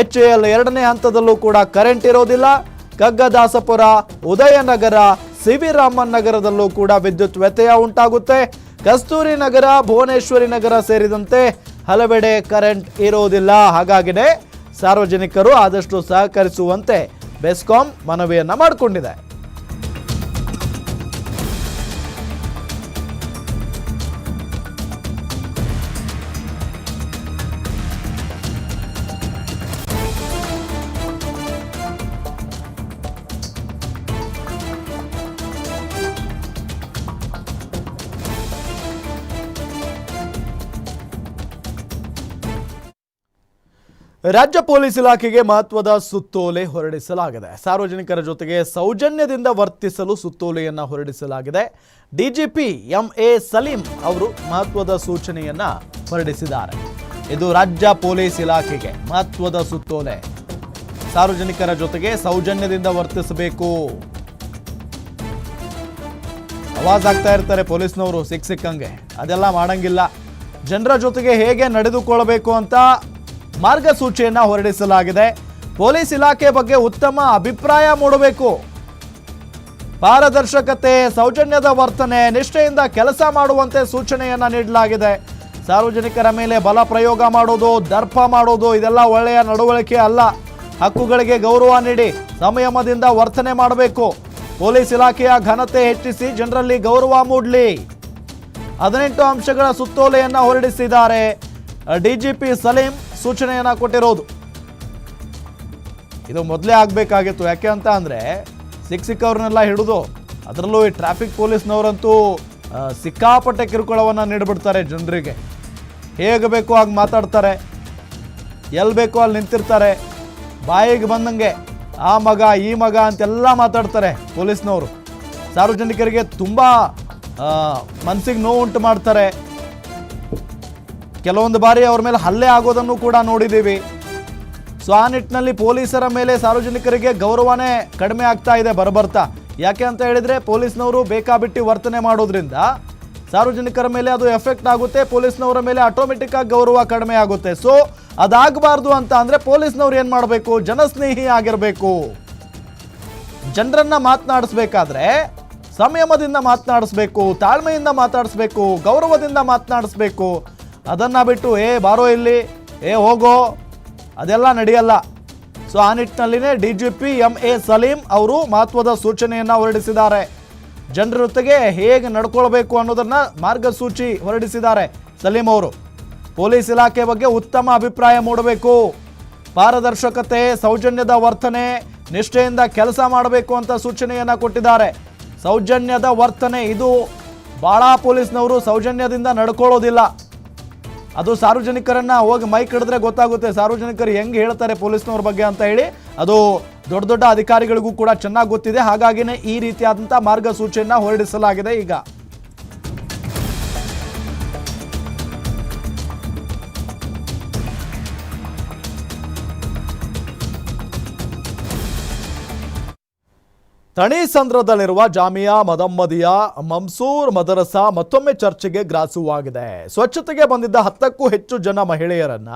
[SPEAKER 1] ಎಚ್ ಎಲ್ ಎರಡನೇ ಹಂತದಲ್ಲೂ ಕೂಡ ಕರೆಂಟ್ ಇರೋದಿಲ್ಲ. ಕಗ್ಗದಾಸಪುರ ಉದಯನಗರ ಸಿ ವಿ ರಾಮನ್ ನಗರದಲ್ಲೂ ಕೂಡ ವಿದ್ಯುತ್ ವ್ಯತ್ಯಯ ಉಂಟಾಗುತ್ತೆ. ಕಸ್ತೂರಿ ನಗರ, ಭುವನೇಶ್ವರಿ ನಗರ ಸೇರಿದಂತೆ ಹಲವೆಡೆ ಕರೆಂಟ್ ಇರೋದಿಲ್ಲ. ಹಾಗಾಗಿನೇ ಸಾರ್ವಜನಿಕರು ಆದಷ್ಟು ಸಹಕರಿಸುವಂತೆ ಬೆಸ್ಕಾಂ ಮನವಿಯನ್ನು ಮಾಡಿಕೊಂಡಿದೆ. ರಾಜ್ಯ ಪೊಲೀಸ್ ಇಲಾಖೆಗೆ ಮಹತ್ವದ ಸುತ್ತೋಲೆ ಹೊರಡಿಸಲಾಗಿದೆ. ಸಾರ್ವಜನಿಕರ ಜೊತೆಗೆ ಸೌಜನ್ಯದಿಂದ ವರ್ತಿಸಲು ಸುತ್ತೋಲೆಯನ್ನ ಹೊರಡಿಸಲಾಗಿದೆ. ಡಿಜಿಪಿ ಎಂ ಸಲೀಂ ಅವರು ಮಹತ್ವದ ಸೂಚನೆಯನ್ನ ಹೊರಡಿಸಿದ್ದಾರೆ. ಇದು ರಾಜ್ಯ ಪೊಲೀಸ್ ಇಲಾಖೆಗೆ ಮಹತ್ವದ ಸುತ್ತೋಲೆ. ಸಾರ್ವಜನಿಕರ ಜೊತೆಗೆ ಸೌಜನ್ಯದಿಂದ ವರ್ತಿಸಬೇಕು. ಅವಾಜ್ ಆಗ್ತಾ ಇರ್ತಾರೆ ಪೊಲೀಸ್ನವರು ಸಿಕ್ ಸಿಕ್ಕಂಗೆ. ಅದೆಲ್ಲ ಮಾಡಂಗಿಲ್ಲ. ಜನರ ಜೊತೆಗೆ ಹೇಗೆ ನಡೆದುಕೊಳ್ಳಬೇಕು ಅಂತ ಮಾರ್ಗಸೂಚಿಯನ್ನ ಹೊರಡಿಸಲಾಗಿದೆ. ಪೊಲೀಸ್ ಇಲಾಖೆ ಬಗ್ಗೆ ಉತ್ತಮ ಅಭಿಪ್ರಾಯ ಮೂಡಬೇಕು. ಪಾರದರ್ಶಕತೆ, ಸೌಜನ್ಯದ ವರ್ತನೆ, ನಿಷ್ಠೆಯಿಂದ ಕೆಲಸ ಮಾಡುವಂತೆ ಸೂಚನೆಯನ್ನು ನೀಡಲಾಗಿದೆ. ಸಾರ್ವಜನಿಕರ ಮೇಲೆ ಬಲ ಪ್ರಯೋಗ ಮಾಡೋದು, ದರ್ಪ ಮಾಡೋದು ಇದೆಲ್ಲ ಒಳ್ಳೆಯ ನಡವಳಿಕೆ ಅಲ್ಲ. ಹಕ್ಕುಗಳಿಗೆ ಗೌರವ ನೀಡಿ, ಸಂಯಮದಿಂದ ವರ್ತನೆ ಮಾಡಬೇಕು. ಪೊಲೀಸ್ ಇಲಾಖೆಯ ಘನತೆ ಹೆಚ್ಚಿಸಿ ಜನರಲ್ಲಿ ಗೌರವ ಮೂಡಲಿ. ಹದಿನೆಂಟು ಅಂಶಗಳ ಸುತ್ತೋಲೆಯನ್ನು ಹೊರಡಿಸಿದ್ದಾರೆ. ಡಿಜಿಪಿ ಸಲೀಂ ಸೂಚನೆಯನ್ನ ಕೊಟ್ಟಿರೋದು. ಇದು ಮೊದಲೇ ಆಗಬೇಕಾಗಿತ್ತು. ಯಾಕೆ ಅಂತ ಅಂದರೆ ಸಿಕ್ಕ ಸಿಕ್ಕವ್ರನ್ನೆಲ್ಲ ಹಿಡಿದು ಅದರಲ್ಲೂ ಈ ಟ್ರಾಫಿಕ್ ಪೊಲೀಸ್ನವರಂತೂ ಸಿಕ್ಕಾಪಟ್ಟೆ ಕಿರುಕುಳವನ್ನು ನೀಡಿಬಿಡ್ತಾರೆ ಜನರಿಗೆ. ಹೇಗೆ ಬೇಕೋ ಹಾಗೆ ಮಾತಾಡ್ತಾರೆ. ಎಲ್ಲಿ ಬೇಕೋ ಅಲ್ಲಿ ನಿಂತಿರ್ತಾರೆ. ಬಾಯಿಗೆ ಬಂದಂಗೆ ಆ ಮಗ, ಈ ಮಗ ಅಂತೆಲ್ಲ ಮಾತಾಡ್ತಾರೆ ಪೊಲೀಸ್ನವರು. ಸಾರ್ವಜನಿಕರಿಗೆ ತುಂಬ ಮನಸ್ಸಿಗೆ ನೋವುಂಟು ಮಾಡ್ತಾರೆ. ಕೆಲವೊಂದು ಬಾರಿ ಅವ್ರ ಮೇಲೆ ಹಲ್ಲೆ ಆಗೋದನ್ನು ಕೂಡ ನೋಡಿದ್ದೀವಿ. ಸೊ ಆ ನಿಟ್ಟಿನಲ್ಲಿ ಪೊಲೀಸರ ಮೇಲೆ ಸಾರ್ವಜನಿಕರಿಗೆ ಗೌರವನೇ ಕಡಿಮೆ ಆಗ್ತಾ ಇದೆ, ಬರಬರ್ತಾ. ಯಾಕೆ ಅಂತ ಹೇಳಿದರೆ, ಪೊಲೀಸ್ನವರು ಬೇಕಾಬಿಟ್ಟಿ ವರ್ತನೆ ಮಾಡೋದ್ರಿಂದ ಸಾರ್ವಜನಿಕರ ಮೇಲೆ ಅದು ಎಫೆಕ್ಟ್ ಆಗುತ್ತೆ, ಪೊಲೀಸ್ನವರ ಮೇಲೆ ಆಟೋಮೆಟಿಕ್ ಆಗಿ ಗೌರವ ಕಡಿಮೆ ಆಗುತ್ತೆ. ಸೊ ಅದಾಗಬಾರ್ದು ಅಂತ ಅಂದರೆ ಪೊಲೀಸ್ನವ್ರು ಏನು ಮಾಡಬೇಕು? ಜನಸ್ನೇಹಿ ಆಗಿರಬೇಕು. ಜನರನ್ನ ಮಾತನಾಡಿಸ್ಬೇಕಾದ್ರೆ ಸಂಯಮದಿಂದ ಮಾತನಾಡಿಸ್ಬೇಕು, ತಾಳ್ಮೆಯಿಂದ ಮಾತಾಡಿಸ್ಬೇಕು ಗೌರವದಿಂದ ಮಾತನಾಡಿಸ್ಬೇಕು. ಅದನ್ನ ಬಿಟ್ಟು, ಏ, ಬಾರೋ ಇಲ್ಲಿ. ಏ, ಹೋಗೋ. ಅದೆಲ್ಲ ನಡೆಯಲ್ಲ. ಸೊ ಆ ನಿಟ್ಟಿನಲ್ಲಿನೇ D G P M A Saleem ಅವರು ಮಹತ್ವದ ಸೂಚನೆಯನ್ನು ಹೊರಡಿಸಿದ್ದಾರೆ. ಜನರ ಜೊತೆಗೆ ಹೇಗೆ ನಡ್ಕೊಳ್ಬೇಕು ಅನ್ನೋದನ್ನು ಮಾರ್ಗಸೂಚಿ ಹೊರಡಿಸಿದ್ದಾರೆ ಸಲೀಂ ಅವರು. ಪೊಲೀಸ್ ಇಲಾಖೆ ಬಗ್ಗೆ ಉತ್ತಮ ಅಭಿಪ್ರಾಯ ಮೂಡಬೇಕು. ಪಾರದರ್ಶಕತೆ, ಸೌಜನ್ಯದ ವರ್ತನೆ, ನಿಷ್ಠೆಯಿಂದ ಕೆಲಸ ಮಾಡಬೇಕು ಅಂತ ಸೂಚನೆಯನ್ನು ಕೊಟ್ಟಿದ್ದಾರೆ. ಸೌಜನ್ಯದ ವರ್ತನೆ ಇದು. ಭಾಳ ಪೊಲೀಸ್ನವರು ಸೌಜನ್ಯದಿಂದ ನಡ್ಕೊಳ್ಳೋದಿಲ್ಲ. ಅದು ಸಾರ್ವಜನಿಕರನ್ನ ಹೋಗಿ ಮೈಕ್ ಹಿಡಿದ್ರೆ ಗೊತ್ತಾಗುತ್ತೆ. ಸಾರ್ವಜನಿಕರು ಹೆಂಗೆ ಹೇಳ್ತಾರೆ ಪೊಲೀಸ್ನವ್ರ ಬಗ್ಗೆ ಅಂತ ಹೇಳಿ ಅದು ದೊಡ್ಡ ದೊಡ್ಡ ಅಧಿಕಾರಿಗಳಿಗೂ ಕೂಡ ಚೆನ್ನಾಗಿ ಗೊತ್ತಿದೆ. ಹಾಗಾಗಿನೇ ಈ ರೀತಿಯಾದಂಥ ಮಾರ್ಗಸೂಚಿಯನ್ನ ಹೊರಡಿಸಲಾಗಿದೆ ಈಗ. ತಣಿಸಂದ್ರದಲ್ಲಿರುವ ಜಾಮಿಯಾ ಮದಮ್ಮದಿಯಾ ಮಮ್ಸೂರ್ ಮದರಸಾ ಮತ್ತೊಮ್ಮೆ ಚರ್ಚೆಗೆ ಗ್ರಾಸುವಾಗಿದೆ. ಸ್ವಚ್ಛತೆಗೆ ಬಂದಿದ್ದ ಹತ್ತಕ್ಕೂ ಹೆಚ್ಚು ಜನ ಮಹಿಳೆಯರನ್ನ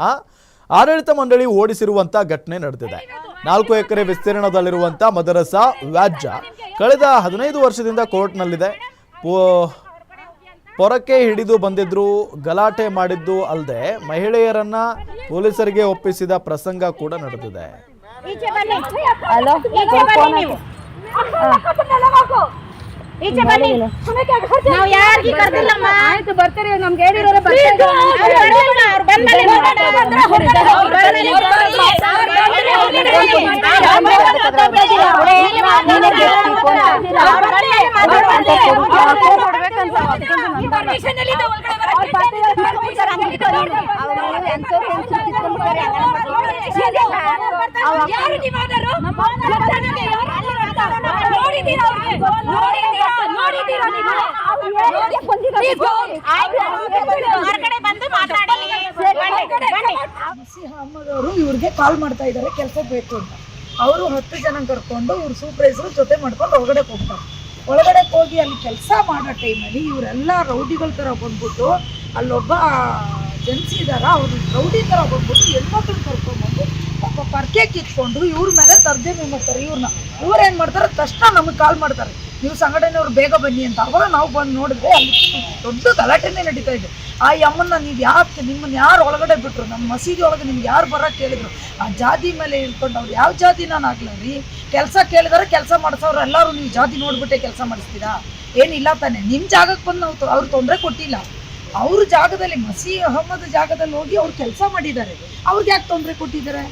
[SPEAKER 1] ಆಡಳಿತ ಮಂಡಳಿ ಓಡಿಸಿರುವಂತ ಘಟನೆ ನಡೆದಿದೆ. ನಾಲ್ಕು ಎಕರೆ ವಿಸ್ತೀರ್ಣದಲ್ಲಿರುವಂತ ಮದರಸಾ ವ್ಯಾಜ್ಯ ಕಳೆದ ಹದಿನೈದು ವರ್ಷದಿಂದ ಕೋರ್ಟ್ನಲ್ಲಿದೆ. ಪೊರಕೆ ಹಿಡಿದು ಬಂದಿದ್ರು ಗಲಾಟೆ ಮಾಡಿದ್ದು ಅಲ್ಲದೆ ಮಹಿಳೆಯರನ್ನ ಪೊಲೀಸರಿಗೆ ಒಪ್ಪಿಸಿದ ಪ್ರಸಂಗ ಕೂಡ ನಡೆದಿದೆ.
[SPEAKER 6] ಈಚೆ ಬನ್ನಿ ನೀವು ಯಾರಿಗೂ ಕರ್ದಿಲ್ಲಮ್ಮ ಆಯ್ತು ಬರ್ತಾರೆ ನಮ್ಗೆ ಹೇಳಿರೋರೆ ಬರ್ತಾರೆ ಅವ್ರು ಬಂದ್ಮೇಲೆ? ಯಾರು ನೀವಾದರು?
[SPEAKER 7] ಅವರು ಇವ್ರಿಗೆ ಕಾಲ್ ಮಾಡ್ತಾ ಇದ್ದಾರೆ, ಕೆಲಸ ಬೇಕು ಅಂತ. ಅವರು ಹತ್ತು ಜನ ಕರ್ಕೊಂಡು ಇವ್ರ ಸೂಪ್ರೈಸರ್ ಜೊತೆ ಮಾಡ್ಕೊಂಡು ಒಳಗಡೆ ಹೋಗ್ತಾರೆ. ಒಳಗಡೆ ಹೋಗಿ ಅಲ್ಲಿ ಕೆಲಸ ಮಾಡೋ ಟೈಮಲ್ಲಿ ಇವರೆಲ್ಲ ರೌಡಿಗಳ ಥರ ಬಂದ್ಬಿಟ್ಟು ಅಲ್ಲೊಬ್ಬ ಜೆನ್ಸಿ ಇದಾರ ಅವ್ರು ರೌಡಿ ಥರ ಬಂದ್ಬಿಟ್ಟು ಹೆಣ್ಮಕ್ಳು ಕರ್ಕೊಂಡ್ಬಂದು ಪರ್ಕೆ ಕಿತ್ಕೊಂಡು ಇವ್ರ ಮೇಲೆ ತರ್ಜಮೆ ಮಾಡ್ತಾರೆ ಇವ್ರನ್ನ ಇವ್ರು ಏನು ಮಾಡ್ತಾರೆ, ತಕ್ಷಣ ನಮಗೆ ಕಾಲ್ ಮಾಡ್ತಾರೆ. ನೀವು ಸಂಘಟನೆಯವ್ರು ಬೇಗ ಬನ್ನಿ ಅಂತ. ಅವಾಗ ನಾವು ಬಂದು ನೋಡಿದ್ರೆ ದೊಡ್ಡ ಗಲಾಟೆನೆ ನಡೀತಾ ಇದೆ. ಆ ಯಮ್ಮನ್ನ ನೀವು ಯಾಕೆ ನಿಮ್ಮನ್ನ ಯಾರು ಒಳಗಡೆ ಬಿಟ್ರು? ನಮ್ಮ ಮಸೀದಿ ಒಳಗೆ ನಿಮ್ಗೆ ಯಾರು ಬರೋಕ್ಕೆ ಕೇಳಿದ್ರು ಆ ಜಾತಿ ಮೇಲೆ ಇಳ್ಕೊಂಡು ಅವ್ರು ಯಾವ ಜಾತಿ ನಾನು ಆಗ್ಲಿ? ಕೆಲಸ ಕೇಳಿದಾರೆ ಕೆಲಸ ಮಾಡಿಸೋರು ಎಲ್ಲರೂ ನೀವು ಜಾತಿ ನೋಡ್ಬಿಟ್ಟೆ ಕೆಲಸ ಮಾಡಿಸ್ತೀರಾ? ಏನಿಲ್ಲ ತಾನೆ. ನಿಮ್ಮ ಜಾಗಕ್ಕೆ ಬಂದು ನಾವು ಅವ್ರು ತೊಂದರೆ ಕೊಟ್ಟಿಲ್ಲ. ಅವ್ರ ಜಾಗದಲ್ಲಿ ಮಸೀ ಅಹಮದ್ ಜಾಗದಲ್ಲಿ ಹೋಗಿ ಅವ್ರು ಕೆಲಸ ಮಾಡಿದ್ದಾರೆ. ಅವ್ರಿಗೆ ಯಾಕೆ ತೊಂದರೆ ಕೊಟ್ಟಿದ್ದಾರೆ?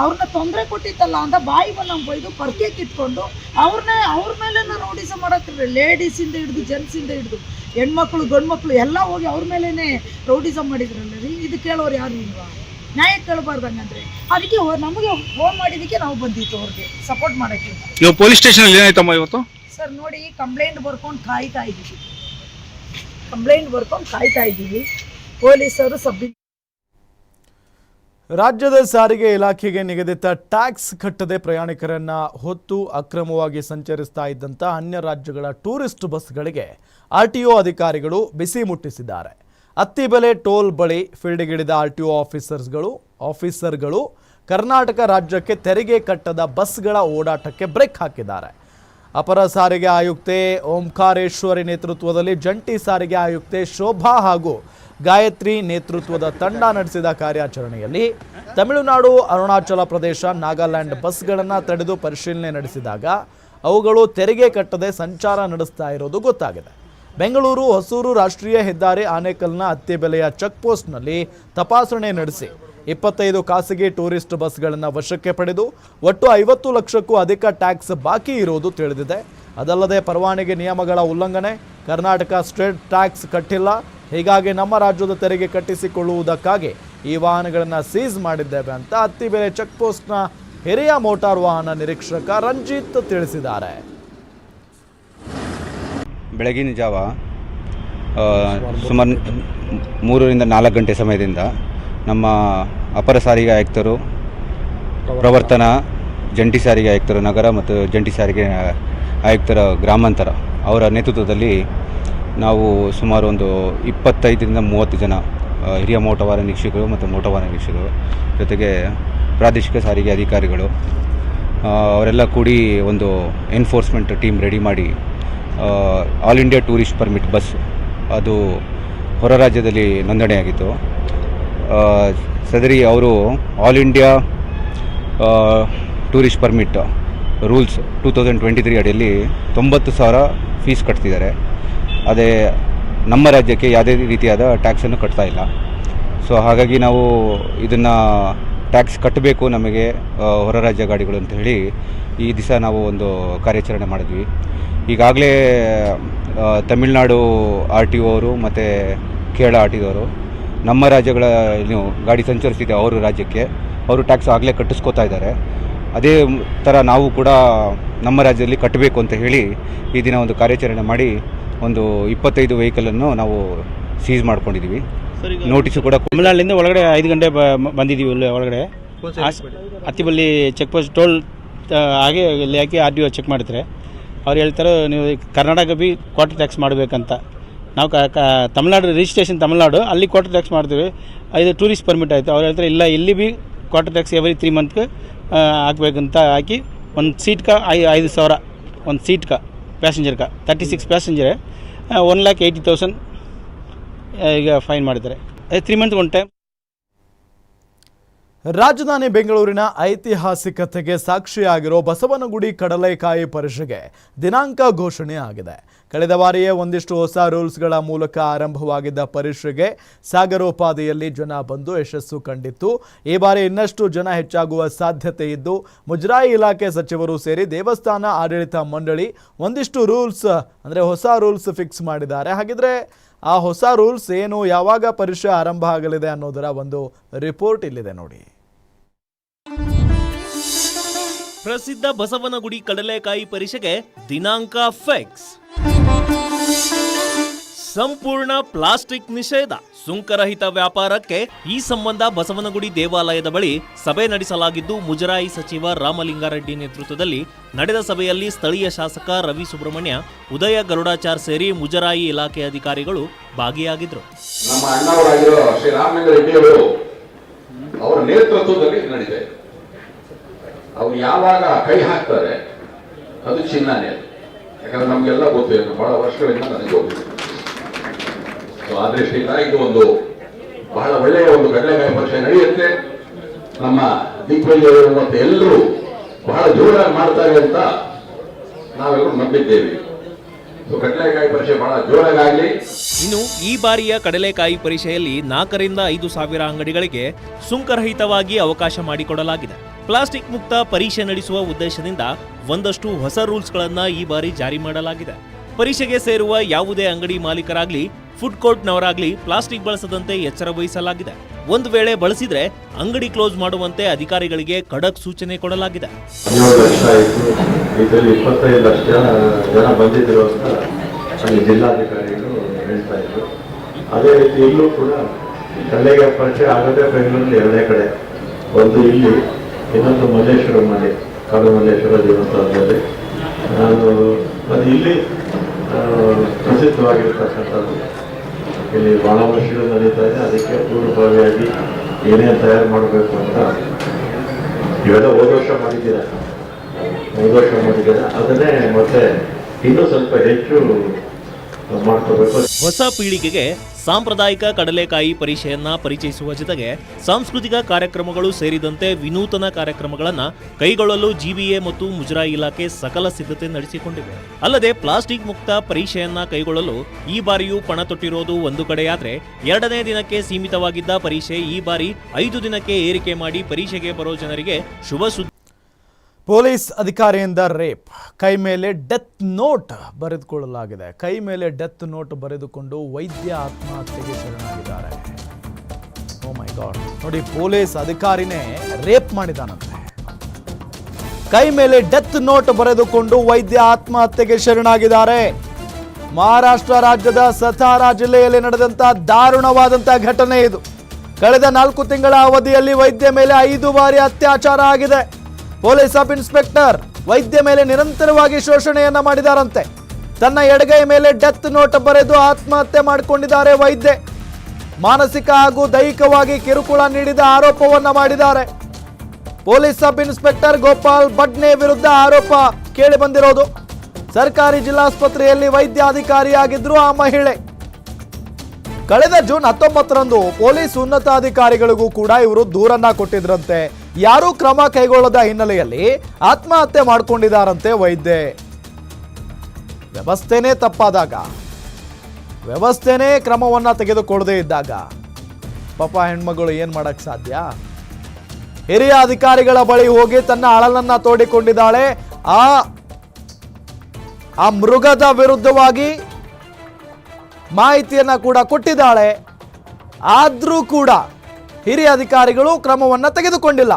[SPEAKER 7] ಅವ್ರನ್ನ ತೊಂದರೆ ಕೊಟ್ಟಿತ್ತಲ್ಲ ಅಂತ ಬಾಯಿ ನಮ್ಮ ಬೈದು ಪರ್ಕೆ ಕಿತ್ಕೊಂಡು ಅವ್ರನ್ನ ಅವ್ರ ಮೇಲೆ ನೋಟಿಸ್ ಮಾಡಕ್ಕೆ ಲೇಡೀಸಿಂದ ಹಿಡಿದು ಜೆಂಟ್ಸಿಂದ ಹಿಡಿದು ಹೆಣ್ಮಕ್ಳು ಗಂಡ್ಮಕ್ಳು ಎಲ್ಲ ಹೋಗಿ ಅವ್ರ ಮೇಲೇ ರೌಡಿಸಮ್ ಮಾಡಿದ್ರಲ್ಲ ರೀ? ಇದು ಕೇಳೋರು ಯಾರು ಇಲ್ವಾ? ನ್ಯಾಯ ಕೇಳಬಾರ್ದಂಗಂದ್ರೆ. ಅದಕ್ಕೆ ನಮಗೆ ಫೋನ್ ಮಾಡಿದ್ದಕ್ಕೆ ನಾವು ಬಂದಿತ್ತು ಅವ್ರಿಗೆ ಸಪೋರ್ಟ್ ಮಾಡೋಕ್ಕೆ.
[SPEAKER 8] ನೀವು ಪೊಲೀಸ್ ಸ್ಟೇಷನ್ ಏನಾಯ್ತಮ್ಮ ಇವತ್ತು?
[SPEAKER 7] ಸರ್ ನೋಡಿ ಕಂಪ್ಲೇಂಟ್ ಬರ್ಕೊಂಡು ಕಾಯ್ತಾ ಇದ್ದೀವಿ. ಕಂಪ್ಲೇಂಟ್ ಬರ್ಕೊಂಡು ಕಾಯ್ತಾ ಇದ್ದೀವಿ. ಪೊಲೀಸರು ಸಬ್
[SPEAKER 1] ರಾಜ್ಯದ ಸಾರಿಗೆ ಇಲಾಖೆಗೆ ನಿಗದಿತ ಟ್ಯಾಕ್ಸ್ ಕಟ್ಟದೆ ಪ್ರಯಾಣಿಕರನ್ನ ಹೊತ್ತು ಅಕ್ರಮವಾಗಿ ಸಂಚರಿಸ್ತಾ ಇದ್ದಂಥ ಅನ್ಯ ರಾಜ್ಯಗಳ ಟೂರಿಸ್ಟ್ ಬಸ್ಗಳಿಗೆ ಆರ್ ಟಿ ಒ ಅಧಿಕಾರಿಗಳು ಬಿಸಿ ಮುಟ್ಟಿಸಿದ್ದಾರೆ. ಅತ್ತಿಬೆಲೆ ಟೋಲ್ ಬಳಿ ಫೀಲ್ಡ್ಗಿಳಿದ ಆರ್ ಟಿ ಒ ಆಫೀಸರ್ಸ್ಗಳು, ಆಫೀಸರ್ಗಳು ಕರ್ನಾಟಕ ರಾಜ್ಯಕ್ಕೆ ತೆರಿಗೆ ಕಟ್ಟದ ಬಸ್ಗಳ ಓಡಾಟಕ್ಕೆ ಬ್ರೇಕ್ ಹಾಕಿದ್ದಾರೆ. ಅಪರ ಸಾರಿಗೆ ಆಯುಕ್ತೆ ಓಂಕಾರೇಶ್ವರಿ ನೇತೃತ್ವದಲ್ಲಿ ಜಂಟಿ ಸಾರಿಗೆ ಆಯುಕ್ತೆ ಶೋಭಾ ಹಾಗೂ ಗಾಯತ್ರಿ ನೇತೃತ್ವದ ತಂಡ ನಡೆಸಿದ ಕಾರ್ಯಾಚರಣೆಯಲ್ಲಿ ತಮಿಳುನಾಡು, ಅರುಣಾಚಲ ಪ್ರದೇಶ, ನಾಗಾಲ್ಯಾಂಡ್ ಬಸ್ಗಳನ್ನು ತಡೆದು ಪರಿಶೀಲನೆ ನಡೆಸಿದಾಗ ಅವುಗಳು ತೆರಿಗೆ ಕಟ್ಟದೆ ಸಂಚಾರ ನಡೆಸ್ತಾ ಇರೋದು ಗೊತ್ತಾಗಿದೆ. ಬೆಂಗಳೂರು, ಹೊಸೂರು ರಾಷ್ಟ್ರೀಯ ಹೆದ್ದಾರಿ ಆನೇಕಲ್ನ ಅತ್ತಿಬೆಲೆಯ ಚೆಕ್ ಪೋಸ್ಟ್ನಲ್ಲಿ ತಪಾಸಣೆ ನಡೆಸಿ ಇಪ್ಪತ್ತೈದು ಖಾಸಗಿ ಟೂರಿಸ್ಟ್ ಬಸ್ಗಳನ್ನು ವಶಕ್ಕೆ ಪಡೆದು ಒಟ್ಟು ಐವತ್ತು ಲಕ್ಷಕ್ಕೂ ಅಧಿಕ ಟ್ಯಾಕ್ಸ್ ಬಾಕಿ ಇರುವುದು ತಿಳಿದಿದೆ. ಅದಲ್ಲದೆ, ಪರವಾನಗಿ ನಿಯಮಗಳ ಉಲ್ಲಂಘನೆ, ಕರ್ನಾಟಕ ಸ್ಟೇಟ್ ಟ್ಯಾಕ್ಸ್ ಕಟ್ಟಿಲ್ಲ ಹೀಗಾಗಿ ನಮ್ಮ ರಾಜ್ಯದ ತೆರಿಗೆ ಕಟ್ಟಿಸಿಕೊಳ್ಳುವುದಕ್ಕಾಗಿ ಈ ವಾಹನಗಳನ್ನು ಸೀಸ್ ಮಾಡಿದ್ದೇವೆ ಅಂತ ಅತ್ತಿಬೆಲೆ ಚೆಕ್ ಪೋಸ್ಟ್ನ ಹಿರಿಯ ಮೋಟಾರ್ ವಾಹನ ನಿರೀಕ್ಷಕ ರಂಜಿತ್ ತಿಳಿಸಿದ್ದಾರೆ.
[SPEAKER 9] ಬೆಳಗಿನ ಜಾವ ಸುಮಾರು ಮೂರರಿಂದ ನಾಲ್ಕು ಗಂಟೆ ಸಮಯದಿಂದ ನಮ್ಮ ಅಪರ ಸಾರಿಗೆ ಆಯುಕ್ತರು, ಪ್ರವರ್ತನ, ಜಂಟಿ ಸಾರಿಗೆ ಆಯುಕ್ತರು ನಗರ ಮತ್ತು ಜಂಟಿ ಸಾರಿಗೆ ಆಯುಕ್ತರ ಗ್ರಾಮಾಂತರ ಅವರ ನೇತೃತ್ವದಲ್ಲಿ ನಾವು ಸುಮಾರು ಒಂದು ಇಪ್ಪತ್ತೈದರಿಂದ ಮೂವತ್ತು ಜನ ಹಿರಿಯ ಮೋಟವಾರ ನಿರೀಕ್ಷಕರು ಮತ್ತು ಮೋಟವಾರ ನಿರೀಕ್ಷಕರು, ಜೊತೆಗೆ ಪ್ರಾದೇಶಿಕ ಸಾರಿಗೆ ಅಧಿಕಾರಿಗಳು ಅವರೆಲ್ಲ ಕೂಡಿ ಒಂದು ಎನ್ಫೋರ್ಸ್ಮೆಂಟ್ ಟೀಮ್ ರೆಡಿ ಮಾಡಿ all India tourist permit bus ಅದು ಹೊರ ರಾಜ್ಯದಲ್ಲಿ ನೋಂದಣಿಯಾಗಿತ್ತು. ಸದರಿ ಅವರು all India tourist permit rules two thousand twenty three ಅಡಿಯಲ್ಲಿ ತೊಂಬತ್ತು ಸಾವಿರ ಫೀಸ್ ಕಟ್ತಿದ್ದಾರೆ. ಅದೇ ನಮ್ಮ ರಾಜ್ಯಕ್ಕೆ ಯಾವುದೇ ರೀತಿಯಾದ ಟ್ಯಾಕ್ಸನ್ನು ಕಟ್ತಾ ಇಲ್ಲ. ಸೊ ಹಾಗಾಗಿ ನಾವು ಇದನ್ನು ಟ್ಯಾಕ್ಸ್ ಕಟ್ಟಬೇಕು ನಮಗೆ ಹೊರ ರಾಜ್ಯ ಗಾಡಿಗಳು ಅಂತ ಹೇಳಿ ಈ ದಿವಸ ನಾವು ಒಂದು ಕಾರ್ಯಾಚರಣೆ ಮಾಡಿದ್ವಿ. ಈಗಾಗಲೇ ತಮಿಳ್ನಾಡು ಆರ್ ಟಿ ಓ ಅವರು ಮತ್ತು ಕೇರಳ ಆರ್ ಟಿ ಅವರು ನಮ್ಮ ರಾಜ್ಯಗಳ ಏನು ಗಾಡಿ ಸಂಚರಿಸಿದೆ ಅವರು ರಾಜ್ಯಕ್ಕೆ, ಅವರು ಟ್ಯಾಕ್ಸ್ ಆಗಲೇ ಕಟ್ಟಿಸ್ಕೋತಾ ಇದ್ದಾರೆ. ಅದೇ ಥರ ನಾವು ಕೂಡ ನಮ್ಮ ರಾಜ್ಯದಲ್ಲಿ ಕಟ್ಟಬೇಕು ಅಂತ ಹೇಳಿ ಈ ದಿನ ಒಂದು ಕಾರ್ಯಾಚರಣೆ ಮಾಡಿ ಒಂದು ಇಪ್ಪತ್ತೈದು ವೆಹಿಕಲನ್ನು ನಾವು ಸೀಸ್ ಮಾಡ್ಕೊಂಡಿದ್ದೀವಿ ನೋಟಿಸ್ ಕೂಡ
[SPEAKER 10] ತಮಿಳುನಾಡಿಂದ ಒಳಗಡೆ ಐದು ಗಂಟೆ ಬಂದಿದ್ದೀವಿ ಇಲ್ಲಿ ಒಳಗಡೆ. ಅತ್ತಿಬಲ್ಲಿ ಚೆಕ್ ಪೋಸ್ಟ್ ಟೋಲ್ ಹಾಗೆ ಇಲ್ಲಿ ಹಾಕಿ ಆರ್ ಡಿ ಒ ಚೆಕ್ ಮಾಡ್ತಾರೆ ಅವ್ರು ಹೇಳ್ತಾರೆ ನೀವು ಕರ್ನಾಟಕ ಬಿ ಕ್ವಾರ್ಟರ್ ಟ್ಯಾಕ್ಸ್ ಮಾಡಬೇಕಂತ. ನಾವು ಕ ಕ ತಮಿಳ್ನಾಡು ರಿಜಿಸ್ಟ್ರೇಷನ್ ತಮಿಳ್ನಾಡು ಅಲ್ಲಿ ಕ್ವಾರ್ಟರ್ ಟ್ಯಾಕ್ಸ್ ಮಾಡ್ತೀವಿ. ಇದು ಟೂರಿಸ್ಟ್ ಪರ್ಮಿಟ್ ಆಯಿತು. ಅವ್ರು ಹೇಳ್ತಾರೆ ಇಲ್ಲ ಇಲ್ಲಿ B quarter tax every three ಮಂತ್ಗೆ ಹಾಕ್ಬೇಕಂತ ಹಾಕಿ ಒಂದು ಸೀಟ್ಗೆ ಐ ಐದು ಸಾವಿರ ಒಂದು ಸೀಟ್ಗೆ ಪ್ಯಾಸೆಂಜರ್ಗೆ thirty six passenger one lakh eighty thousand ಈಗ ಫೈನ್ ಮಾಡಿದ್ದಾರೆ ತ್ರೀ ಮಂತ್ ಒನ್ ಟೈಮ್
[SPEAKER 1] ರಾಜಧಾನಿ ಬೆಂಗಳೂರಿನ ಐತಿಹಾಸಿಕತೆಗೆ ಸಾಕ್ಷಿಯಾಗಿರೋ ಬಸವನಗುಡಿ ಕಡಲೆಕಾಯಿ ಪರಿಷೆಗೆ ದಿನಾಂಕ ಘೋಷಣೆ ಆಗಿದೆ. ಕಳೆದ ಬಾರಿಯೇ ಒಂದಿಷ್ಟು ಹೊಸ ರೂಲ್ಸ್ಗಳ ಮೂಲಕ ಆರಂಭವಾಗಿದ್ದ ಪರಿಷೆಗೆ ಸಾಗರೋಪಾದಿಯಲ್ಲಿ ಜನ ಬಂದು ಯಶಸ್ಸು ಕಂಡಿತ್ತು. ಈ ಬಾರಿ ಇನ್ನಷ್ಟು ಜನ ಹೆಚ್ಚಾಗುವ ಸಾಧ್ಯತೆ ಇದ್ದು, ಮುಜರಾಯಿ ಇಲಾಖೆ ಸಚಿವರು ಸೇರಿ ದೇವಸ್ಥಾನ ಆಡಳಿತ ಮಂಡಳಿ ಒಂದಿಷ್ಟು ರೂಲ್ಸ್, ಅಂದರೆ ಹೊಸ ರೂಲ್ಸ್ ಫಿಕ್ಸ್ ಮಾಡಿದ್ದಾರೆ. ಹಾಗಿದ್ರೆ ಆ ಹೊಸ ರೂಲ್ಸ್ ಏನು, ಯಾವಾಗ ಪರಿಷೆ ಆರಂಭ ಆಗಲಿದೆ ಅನ್ನೋದರ ಒಂದು ರಿಪೋರ್ಟ್ ಇಲ್ಲಿದೆ ನೋಡಿ.
[SPEAKER 11] ಪ್ರಸಿದ್ಧ ಬಸವನಗುಡಿ ಕಡಲೆಕಾಯಿ ಪರಿಷೆಗೆ ದಿನಾಂಕ ಫಿಕ್ಸ್. ಸಂಪೂರ್ಣ ಪ್ಲಾಸ್ಟಿಕ್ ನಿಷೇಧ. ಸುಂಕರಹಿತ ವ್ಯಾಪಾರಕ್ಕೆ ಈ ಸಂಬಂಧ ಬಸವನಗುಡಿ ದೇವಾಲಯದ ಬಳಿ ಸಭೆ ನಡೆಸಲಾಗಿದ್ದು, ಮುಜರಾಯಿ ಸಚಿವ ರಾಮಲಿಂಗಾರೆಡ್ಡಿ ನೇತೃತ್ವದಲ್ಲಿ ನಡೆದ ಸಭೆಯಲ್ಲಿ ಸ್ಥಳೀಯ ಶಾಸಕ ರವಿ ಸುಬ್ರಹ್ಮಣ್ಯ, ಉದಯ ಗರುಡಾಚಾರ್ ಸೇರಿ ಮುಜರಾಯಿ ಇಲಾಖೆ ಅಧಿಕಾರಿಗಳು ಭಾಗಿಯಾಗಿದ್ದರು.
[SPEAKER 12] ನಮ್ಮ ಅಣ್ಣವರಾಗಿರೋ ಶ್ರೀ ರಾಮಲಿಂಗಾರೆಡ್ಡಿ ರೆಡ್ಡಿಯವರು ಅವರ ನೇತೃತ್ವದಲ್ಲಿ ಇದೆ ಅವ್ರು ಯಾವಾಗ ಕೈ ಹಾಕ್ತಾರೆ, ಅದು ಚಿನ್ನನೇ ಅದು. ಯಾಕಂದ್ರೆ ನಮಗೆಲ್ಲ ಗೊತ್ತಿಲ್ಲ ಬಹಳ ವರ್ಷಗಳಿಂದ ನನಗೆ ಗೊತ್ತಿದೆ ಸೊ ಆ ದೃಷ್ಟಿಯಿಂದ ಇದು ಒಂದು ಬಹಳ ಒಳ್ಳೆಯ ಒಂದು ಕಡಲೆಕಾಯಿ ಪಕ್ಷ ನಡೆಯುತ್ತೆ. ನಮ್ಮ ದಿಗ್ವಿಜಯರು ಮತ್ತೆ ಎಲ್ಲರೂ ಬಹಳ ಜೋರಾಗಿ ಮಾಡ್ತಾರೆ ಅಂತ ನಾವೆಲ್ಲರೂ ನಂಬಿದ್ದೇವೆ.
[SPEAKER 11] ಇನ್ನು ಈ ಬಾರಿಯ ಕಡಲೆಕಾಯಿ ಪರಿಷೆಯಲ್ಲಿ ನಾಲ್ಕರಿಂದ ಐದು ಸಾವಿರ ಅಂಗಡಿಗಳಿಗೆ ಸುಂಕರಹಿತವಾಗಿ ಅವಕಾಶ ಮಾಡಿಕೊಡಲಾಗಿದೆ. ಪ್ಲಾಸ್ಟಿಕ್ ಮುಕ್ತ ಪರೀಕ್ಷೆ ನಡೆಸುವ ಉದ್ದೇಶದಿಂದ ಒಂದಷ್ಟು ಹೊಸ ರೂಲ್ಸ್ಗಳನ್ನ ಈ ಬಾರಿ ಜಾರಿ ಮಾಡಲಾಗಿದೆ. ಪರೀಕ್ಷೆಗೆ ಸೇರುವ ಯಾವುದೇ ಅಂಗಡಿ ಮಾಲೀಕರಾಗ್ಲಿ ಫುಡ್ ಕೋರ್ಟ್ನವರಾಗ್ಲಿ ಪ್ಲಾಸ್ಟಿಕ್ ಬಳಸದಂತೆ ಎಚ್ಚರ ವಹಿಸಲಾಗಿದೆ. ಒಂದು ವೇಳೆ ಬಳಸಿದ್ರೆ ಅಂಗಡಿ ಕ್ಲೋಸ್ ಮಾಡುವಂತೆ ಅಧಿಕಾರಿಗಳಿಗೆ ಖಡಕ್ ಸೂಚನೆ ಕೊಡಲಾಗಿದೆ.
[SPEAKER 12] ಅದೇ ರೀತಿ ಇಲ್ಲೂ ಕೂಡ ಕಲೆಗೆ ಪರಿಚಯ ಆಗದೆ ಬೆಂಗಳೂರಲ್ಲಿ ಎರಡೇ ಕಡೆ. ಒಂದು ಇಲ್ಲಿ, ಇನ್ನೊಂದು ಮಲ್ಲೇಶ್ವರಮಲ್ಲಿ ಕಾಡು ಮಲ್ಲೇಶ್ವರ ದೇವಸ್ಥಾನದಲ್ಲಿ. ನಾನು, ಅದು ಇಲ್ಲಿ ಪ್ರಸಿದ್ಧವಾಗಿರ್ತಕ್ಕಂಥದ್ದು. ಇಲ್ಲಿ ಬಹಳ ವರ್ಷಗಳು ನಡೀತಾ ಇದೆ. ಅದಕ್ಕೆ ಪೂರ್ವಭಾವಿಯಾಗಿ ಏನೇನು ತಯಾರು ಮಾಡಬೇಕು ಅಂತ ಇವೆಲ್ಲ ಹೋದ ವರ್ಷ ಮಾಡಿದ್ದೀರ? ಹೋದ ವರ್ಷ ಮಾಡಿದ್ದೀರ? ಅದನ್ನೇ ಮತ್ತೆ ಇನ್ನೂ ಸ್ವಲ್ಪ ಹೆಚ್ಚು ಮಾಡ್ಕೋಬೇಕು.
[SPEAKER 11] ಹೊಸ ಪೀಳಿಗೆಗೆ ಸಾಂಪ್ರದಾಯಿಕ ಕಡಲೆಕಾಯಿ ಪರಿಷೆಯನ್ನ ಪರಿಚಯಿಸುವ ಜೊತೆಗೆ ಸಾಂಸ್ಕೃತಿಕ ಕಾರ್ಯಕ್ರಮಗಳು ಸೇರಿದಂತೆ ವಿನೂತನ ಕಾರ್ಯಕ್ರಮಗಳನ್ನು ಕೈಗೊಳ್ಳಲು ಜಿಬಿಎ ಮತ್ತು ಮುಜರಾ ಇಲಾಖೆ ಸಕಲ ಸಿದ್ಧತೆ ನಡೆಸಿಕೊಂಡಿವೆ ಅಲ್ಲದೆ ಪ್ಲಾಸ್ಟಿಕ್ ಮುಕ್ತ ಪರೀಕ್ಷೆಯನ್ನ ಕೈಗೊಳ್ಳಲು ಈ ಬಾರಿಯೂ ಪಣ ತೊಟ್ಟಿರೋದು ಒಂದು ಕಡೆಯಾದರೆ ಎರಡನೇ ದಿನಕ್ಕೆ ಸೀಮಿತವಾಗಿದ್ದ ಪರೀಕ್ಷೆ ಈ ಬಾರಿ ಐದು ದಿನಕ್ಕೆ ಏರಿಕೆ ಮಾಡಿ ಪರೀಕ್ಷೆಗೆ ಬರೋ ಜನರಿಗೆ ಶುಭ ಸುದ್ದಿ
[SPEAKER 1] ಪೊಲೀಸ್ ಅಧಿಕಾರಿಯಿಂದ ರೇಪ್. ಕೈ ಮೇಲೆ ಡೆತ್ ನೋಟ್ ಬರೆದುಕೊಳ್ಳಲಾಗಿದೆ. ಕೈ ಮೇಲೆ ಡೆತ್ ನೋಟ್ ಬರೆದುಕೊಂಡು ವೈದ್ಯ ಆತ್ಮಹತ್ಯೆಗೆ ಶರಣಾಗಿದ್ದಾರೆ. ಓ ಮೈ ಗಾಡ್ ನೋಡಿ, ಪೊಲೀಸ್ ಅಧಿಕಾರಿನೇ ರೇಪ್ ಮಾಡಿದಾನಂತೆ. ಕೈ ಮೇಲೆ ಡೆತ್ ನೋಟ್ ಬರೆದುಕೊಂಡು ವೈದ್ಯ ಆತ್ಮಹತ್ಯೆಗೆ ಶರಣಾಗಿದ್ದಾರೆ. ಮಹಾರಾಷ್ಟ್ರ ರಾಜ್ಯದ ಸತಾರಾ ಜಿಲ್ಲೆಯಲ್ಲಿ ನಡೆದಂತಹ ದಾರುಣವಾದಂತಹ ಘಟನೆ ಇದು. ಕಳೆದ ನಾಲ್ಕು ತಿಂಗಳ ಅವಧಿಯಲ್ಲಿ ವೈದ್ಯ ಮೇಲೆ ಐದು ಬಾರಿ ಅತ್ಯಾಚಾರ ಆಗಿದೆ. ಪೊಲೀಸ್ ಸಬ್ ಇನ್ಸ್ಪೆಕ್ಟರ್ ವೈದ್ಯ ಮೇಲೆ ನಿರಂತರವಾಗಿ ಶೋಷಣೆಯನ್ನ ಮಾಡಿದಾರಂತೆ. ತನ್ನ ಎಡಗೈ ಮೇಲೆ ಡೆತ್ ನೋಟ್ ಬರೆದು ಆತ್ಮಹತ್ಯೆ ಮಾಡಿಕೊಂಡಿದ್ದಾರೆ ವೈದ್ಯೆ. ಮಾನಸಿಕ ಹಾಗೂ ದೈಹಿಕವಾಗಿ ಕಿರುಕುಳ ನೀಡಿದ ಆರೋಪವನ್ನ ಮಾಡಿದ್ದಾರೆ. Police sub inspector Gopal Badne ವಿರುದ್ಧ ಆರೋಪ ಕೇಳಿ ಬಂದಿರೋದು. ಸರ್ಕಾರಿ ಜಿಲ್ಲಾಸ್ಪತ್ರೆಯಲ್ಲಿ ವೈದ್ಯಾಧಿಕಾರಿಯಾಗಿದ್ರು ಆ ಮಹಿಳೆ. ಕಳೆದ ಜೂನ್ ಹತ್ತೊಂಬತ್ತರಂದು ಪೊಲೀಸ್ ಉನ್ನತಾಧಿಕಾರಿಗಳಿಗೂ ಕೂಡ ಇವರು ದೂರನ್ನ ಕೊಟ್ಟಿದ್ರಂತೆ. ಯಾರೂ ಕ್ರಮ ಕೈಗೊಳ್ಳದ ಹಿನ್ನೆಲೆಯಲ್ಲಿ ಆತ್ಮಹತ್ಯೆ ಮಾಡಿಕೊಂಡಿದ್ದಾರಂತೆ ವೈದ್ಯೆ. ವ್ಯವಸ್ಥೆನೇ ತಪ್ಪಾದಾಗ, ವ್ಯವಸ್ಥೆನೇ ಕ್ರಮವನ್ನ ತೆಗೆದುಕೊಳ್ಳದೇ ಇದ್ದಾಗ ಪಾಪ ಹೆಣ್ಮಗಳು ಏನ್ ಮಾಡಕ್ ಸಾಧ್ಯ? ಹಿರಿಯ ಅಧಿಕಾರಿಗಳ ಬಳಿ ಹೋಗಿ ತನ್ನ ಅಳಲನ್ನ ತೋಡಿಕೊಂಡಿದ್ದಾಳೆ. ಆ ಆ ಮೃಗದ ವಿರುದ್ಧವಾಗಿ ಮಾಹಿತಿಯನ್ನ ಕೂಡ ಕೊಟ್ಟಿದ್ದಾಳೆ. ಆದರೂ ಕೂಡ ಹಿರಿಯ ಅಧಿಕಾರಿಗಳು ಕ್ರಮವನ್ನ ತೆಗೆದುಕೊಂಡಿಲ್ಲ.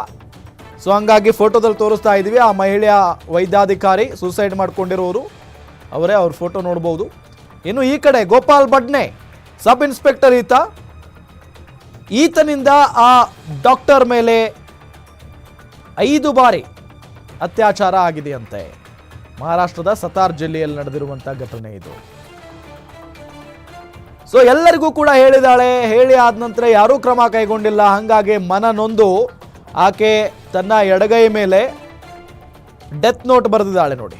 [SPEAKER 1] ಸೊ ಹಂಗಾಗಿ ಫೋಟೋದಲ್ಲಿ ತೋರಿಸ್ತಾ ಇದ್ದೀವಿ. ಆ ಮಹಿಳೆಯ ವೈದ್ಯಾಧಿಕಾರಿ ಸೂಸೈಡ್ ಮಾಡ್ಕೊಂಡಿರೋರು. ಅವರೇ ಅವ್ರ ಫೋಟೋ ನೋಡ್ಬೋದು. ಇನ್ನು ಈ ಕಡೆ ಗೋಪಾಲ್ ಬಡ್ನೆ ಸಬ್ ಇನ್ಸ್ಪೆಕ್ಟರ್ ಈತ. ಈತನಿಂದ ಆ ಡಾಕ್ಟರ್ ಮೇಲೆ ಐದು ಬಾರಿ ಅತ್ಯಾಚಾರ ಆಗಿದೆಯಂತೆ. ಮಹಾರಾಷ್ಟ್ರದ ಸತಾರ್ ಜಿಲ್ಲೆಯಲ್ಲಿ ನಡೆದಿರುವಂಥ ಘಟನೆ ಇದು. ಸೊ ಎಲ್ಲರಿಗೂ ಕೂಡ ಹೇಳಿದಾಳೆ, ಹೇಳಿ ಆದ ನಂತರ ಯಾರೂ ಕ್ರಮ ಕೈಗೊಂಡಿಲ್ಲ. ಹಾಗಾಗಿ ಮನ ನೊಂದು, ಆಕೆ ತನ್ನ ಎಡಗೈ ಮೇಲೆ ಡೆತ್ ನೋಟ್ ಬರೆದಿದ್ದಾಳೆ ನೋಡಿ,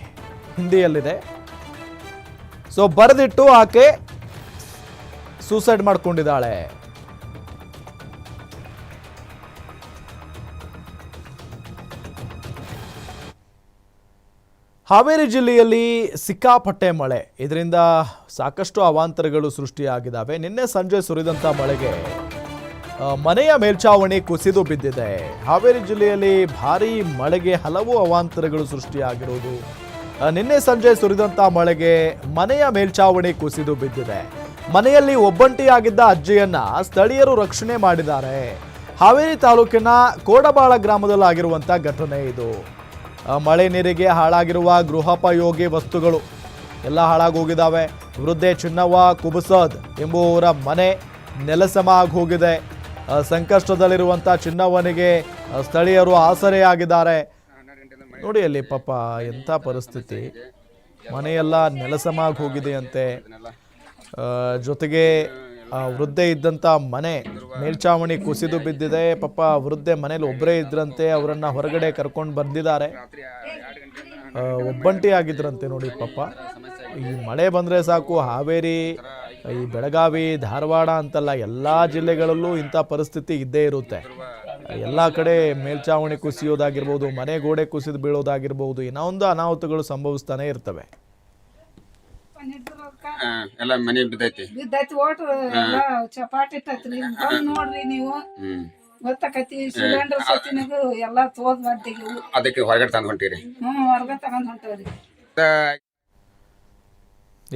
[SPEAKER 1] ಹಿಂದಿಯಲ್ಲಿದೆ. ಸೊ ಬರೆದಿಟ್ಟು ಆಕೆ ಸೂಸೈಡ್ ಮಾಡ್ಕೊಂಡಿದ್ದಾಳೆ. ಹಾವೇರಿ ಜಿಲ್ಲೆಯಲ್ಲಿ ಸಿಕ್ಕಾಪಟ್ಟೆ ಮಳೆ. ಇದರಿಂದ ಸಾಕಷ್ಟು ಅವಾಂತರಗಳು ಸೃಷ್ಟಿಯಾಗಿದ್ದಾವೆ. ನಿನ್ನೆ ಸಂಜೆ ಸುರಿದಂಥ ಮಳೆಗೆ ಮನೆಯ ಮೇಲ್ಛಾವಣಿ ಕುಸಿದು ಬಿದ್ದಿದೆ. ಹಾವೇರಿ ಜಿಲ್ಲೆಯಲ್ಲಿ ಭಾರೀ ಮಳೆಗೆ ಹಲವು ಅವಾಂತರಗಳು ಸೃಷ್ಟಿಯಾಗಿರುವುದು. ನಿನ್ನೆ ಸಂಜೆ ಸುರಿದಂಥ ಮಳೆಗೆ ಮನೆಯ ಮೇಲ್ಛಾವಣಿ ಕುಸಿದು ಬಿದ್ದಿದೆ. ಮನೆಯಲ್ಲಿ ಒಬ್ಬಂಟಿಯಾಗಿದ್ದ ಅಜ್ಜಿಯನ್ನ ಸ್ಥಳೀಯರು ರಕ್ಷಣೆ ಮಾಡಿದ್ದಾರೆ. ಹಾವೇರಿ ತಾಲೂಕಿನ ಕೋಡಬಾಳ ಗ್ರಾಮದಲ್ಲಾಗಿರುವಂಥ ಘಟನೆ ಇದು. ಮಳೆ ನೀರಿಗೆ ಹಾಳಾಗಿರುವ ಗೃಹೋಪಯೋಗಿ ವಸ್ತುಗಳು ಎಲ್ಲ ಹಾಳಾಗಿ ಹೋಗಿದ್ದಾವೆ ವೃದ್ಧೆ ಚಿನ್ನವ್ವ ಕುಬಸದ್ ಎಂಬುವವರ ಮನೆ ನೆಲಸಮ ಆಗಿ ಹೋಗಿದೆ ಸಂಕಷ್ಟದಲ್ಲಿರುವಂಥ ಚಿನ್ನವ್ವನಿಗೆ ಸ್ಥಳೀಯರು ಆಸರೆಯಾಗಿದ್ದಾರೆ. ನೋಡಿ ಅಲ್ಲಿ ಪಾಪ ಎಂಥ ಪರಿಸ್ಥಿತಿ. ಮನೆಯೆಲ್ಲ ನೆಲಸಮ ಆಗಿ ಜೊತೆಗೆ ವೃದ್ಧೆ ಇದ್ದಂಥ ಮನೆ ಮೇಲ್ಛಾವಣಿ ಕುಸಿದು ಬಿದ್ದಿದೆ. ಪಾಪ ವೃದ್ಧೆ ಮನೇಲಿ ಒಬ್ಬರೇ ಇದ್ರಂತೆ, ಅವರನ್ನು ಹೊರಗಡೆ ಕರ್ಕೊಂಡು ಬಂದಿದ್ದಾರೆ. ಒಬ್ಬಂಟಿ ಆಗಿದ್ರಂತೆ ನೋಡಿ ಪಾಪ. ಈ ಮಳೆ ಬಂದರೆ ಸಾಕು, ಹಾವೇರಿ, ಈ ಬೆಳಗಾವಿ, ಧಾರವಾಡ ಅಂತಲ್ಲ ಎಲ್ಲ ಜಿಲ್ಲೆಗಳಲ್ಲೂ ಇಂಥ ಪರಿಸ್ಥಿತಿ ಇದ್ದೇ ಇರುತ್ತೆ. ಎಲ್ಲ ಕಡೆ ಮೇಲ್ಚಾವಣಿ ಕುಸಿಯೋದಾಗಿರ್ಬೋದು, ಮನೆ ಗೋಡೆ ಕುಸಿದು ಬೀಳೋದಾಗಿರ್ಬೋದು, ಇನ್ನೊಂದು ಅನಾಹುತಗಳು ಸಂಭವಿಸ್ತಾನೆ ಇರ್ತವೆ.
[SPEAKER 5] ಎಲ್ಲ ಮನೆ ಬಿದ್ದೈತಿ.
[SPEAKER 7] ಬಿದ್ದೈತಿ ಓಟು ಎಲ್ಲ ಚಪಾಟಿ ಬಂದ್ ನೋಡ್ರಿ ನೀವು. ಗೊತ್ತಾಕತಿ ಸಿಲಿಂಡರ್ ಸತಿನಾಗ ಎಲ್ಲಾ ತೋದ್ ಬರ್ತೀವಿ
[SPEAKER 5] ಅದಕ್ಕೆ ಹೊರಗಡೆ ತಂದು ಹೊಂಟಿರಿ.
[SPEAKER 7] ಹ್ಮ್ ಹೊರಗಡೆ ತಗೊಂಡ್ ಹೊಂಟವ್ರಿ.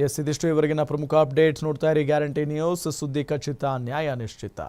[SPEAKER 1] ಎಸ್ ಇದಿಷ್ಟು ಇವರೆಗಿನ ಪ್ರಮುಖ ಅಪ್ಡೇಟ್ಸ್ ನೋಡ್ತಾ ಇರಿ. ಗ್ಯಾರಂಟಿ ನ್ಯೂಸ್ ಸುದ್ದಿ ಖಚಿತ ನ್ಯಾಯ ನಿಶ್ಚಿತ.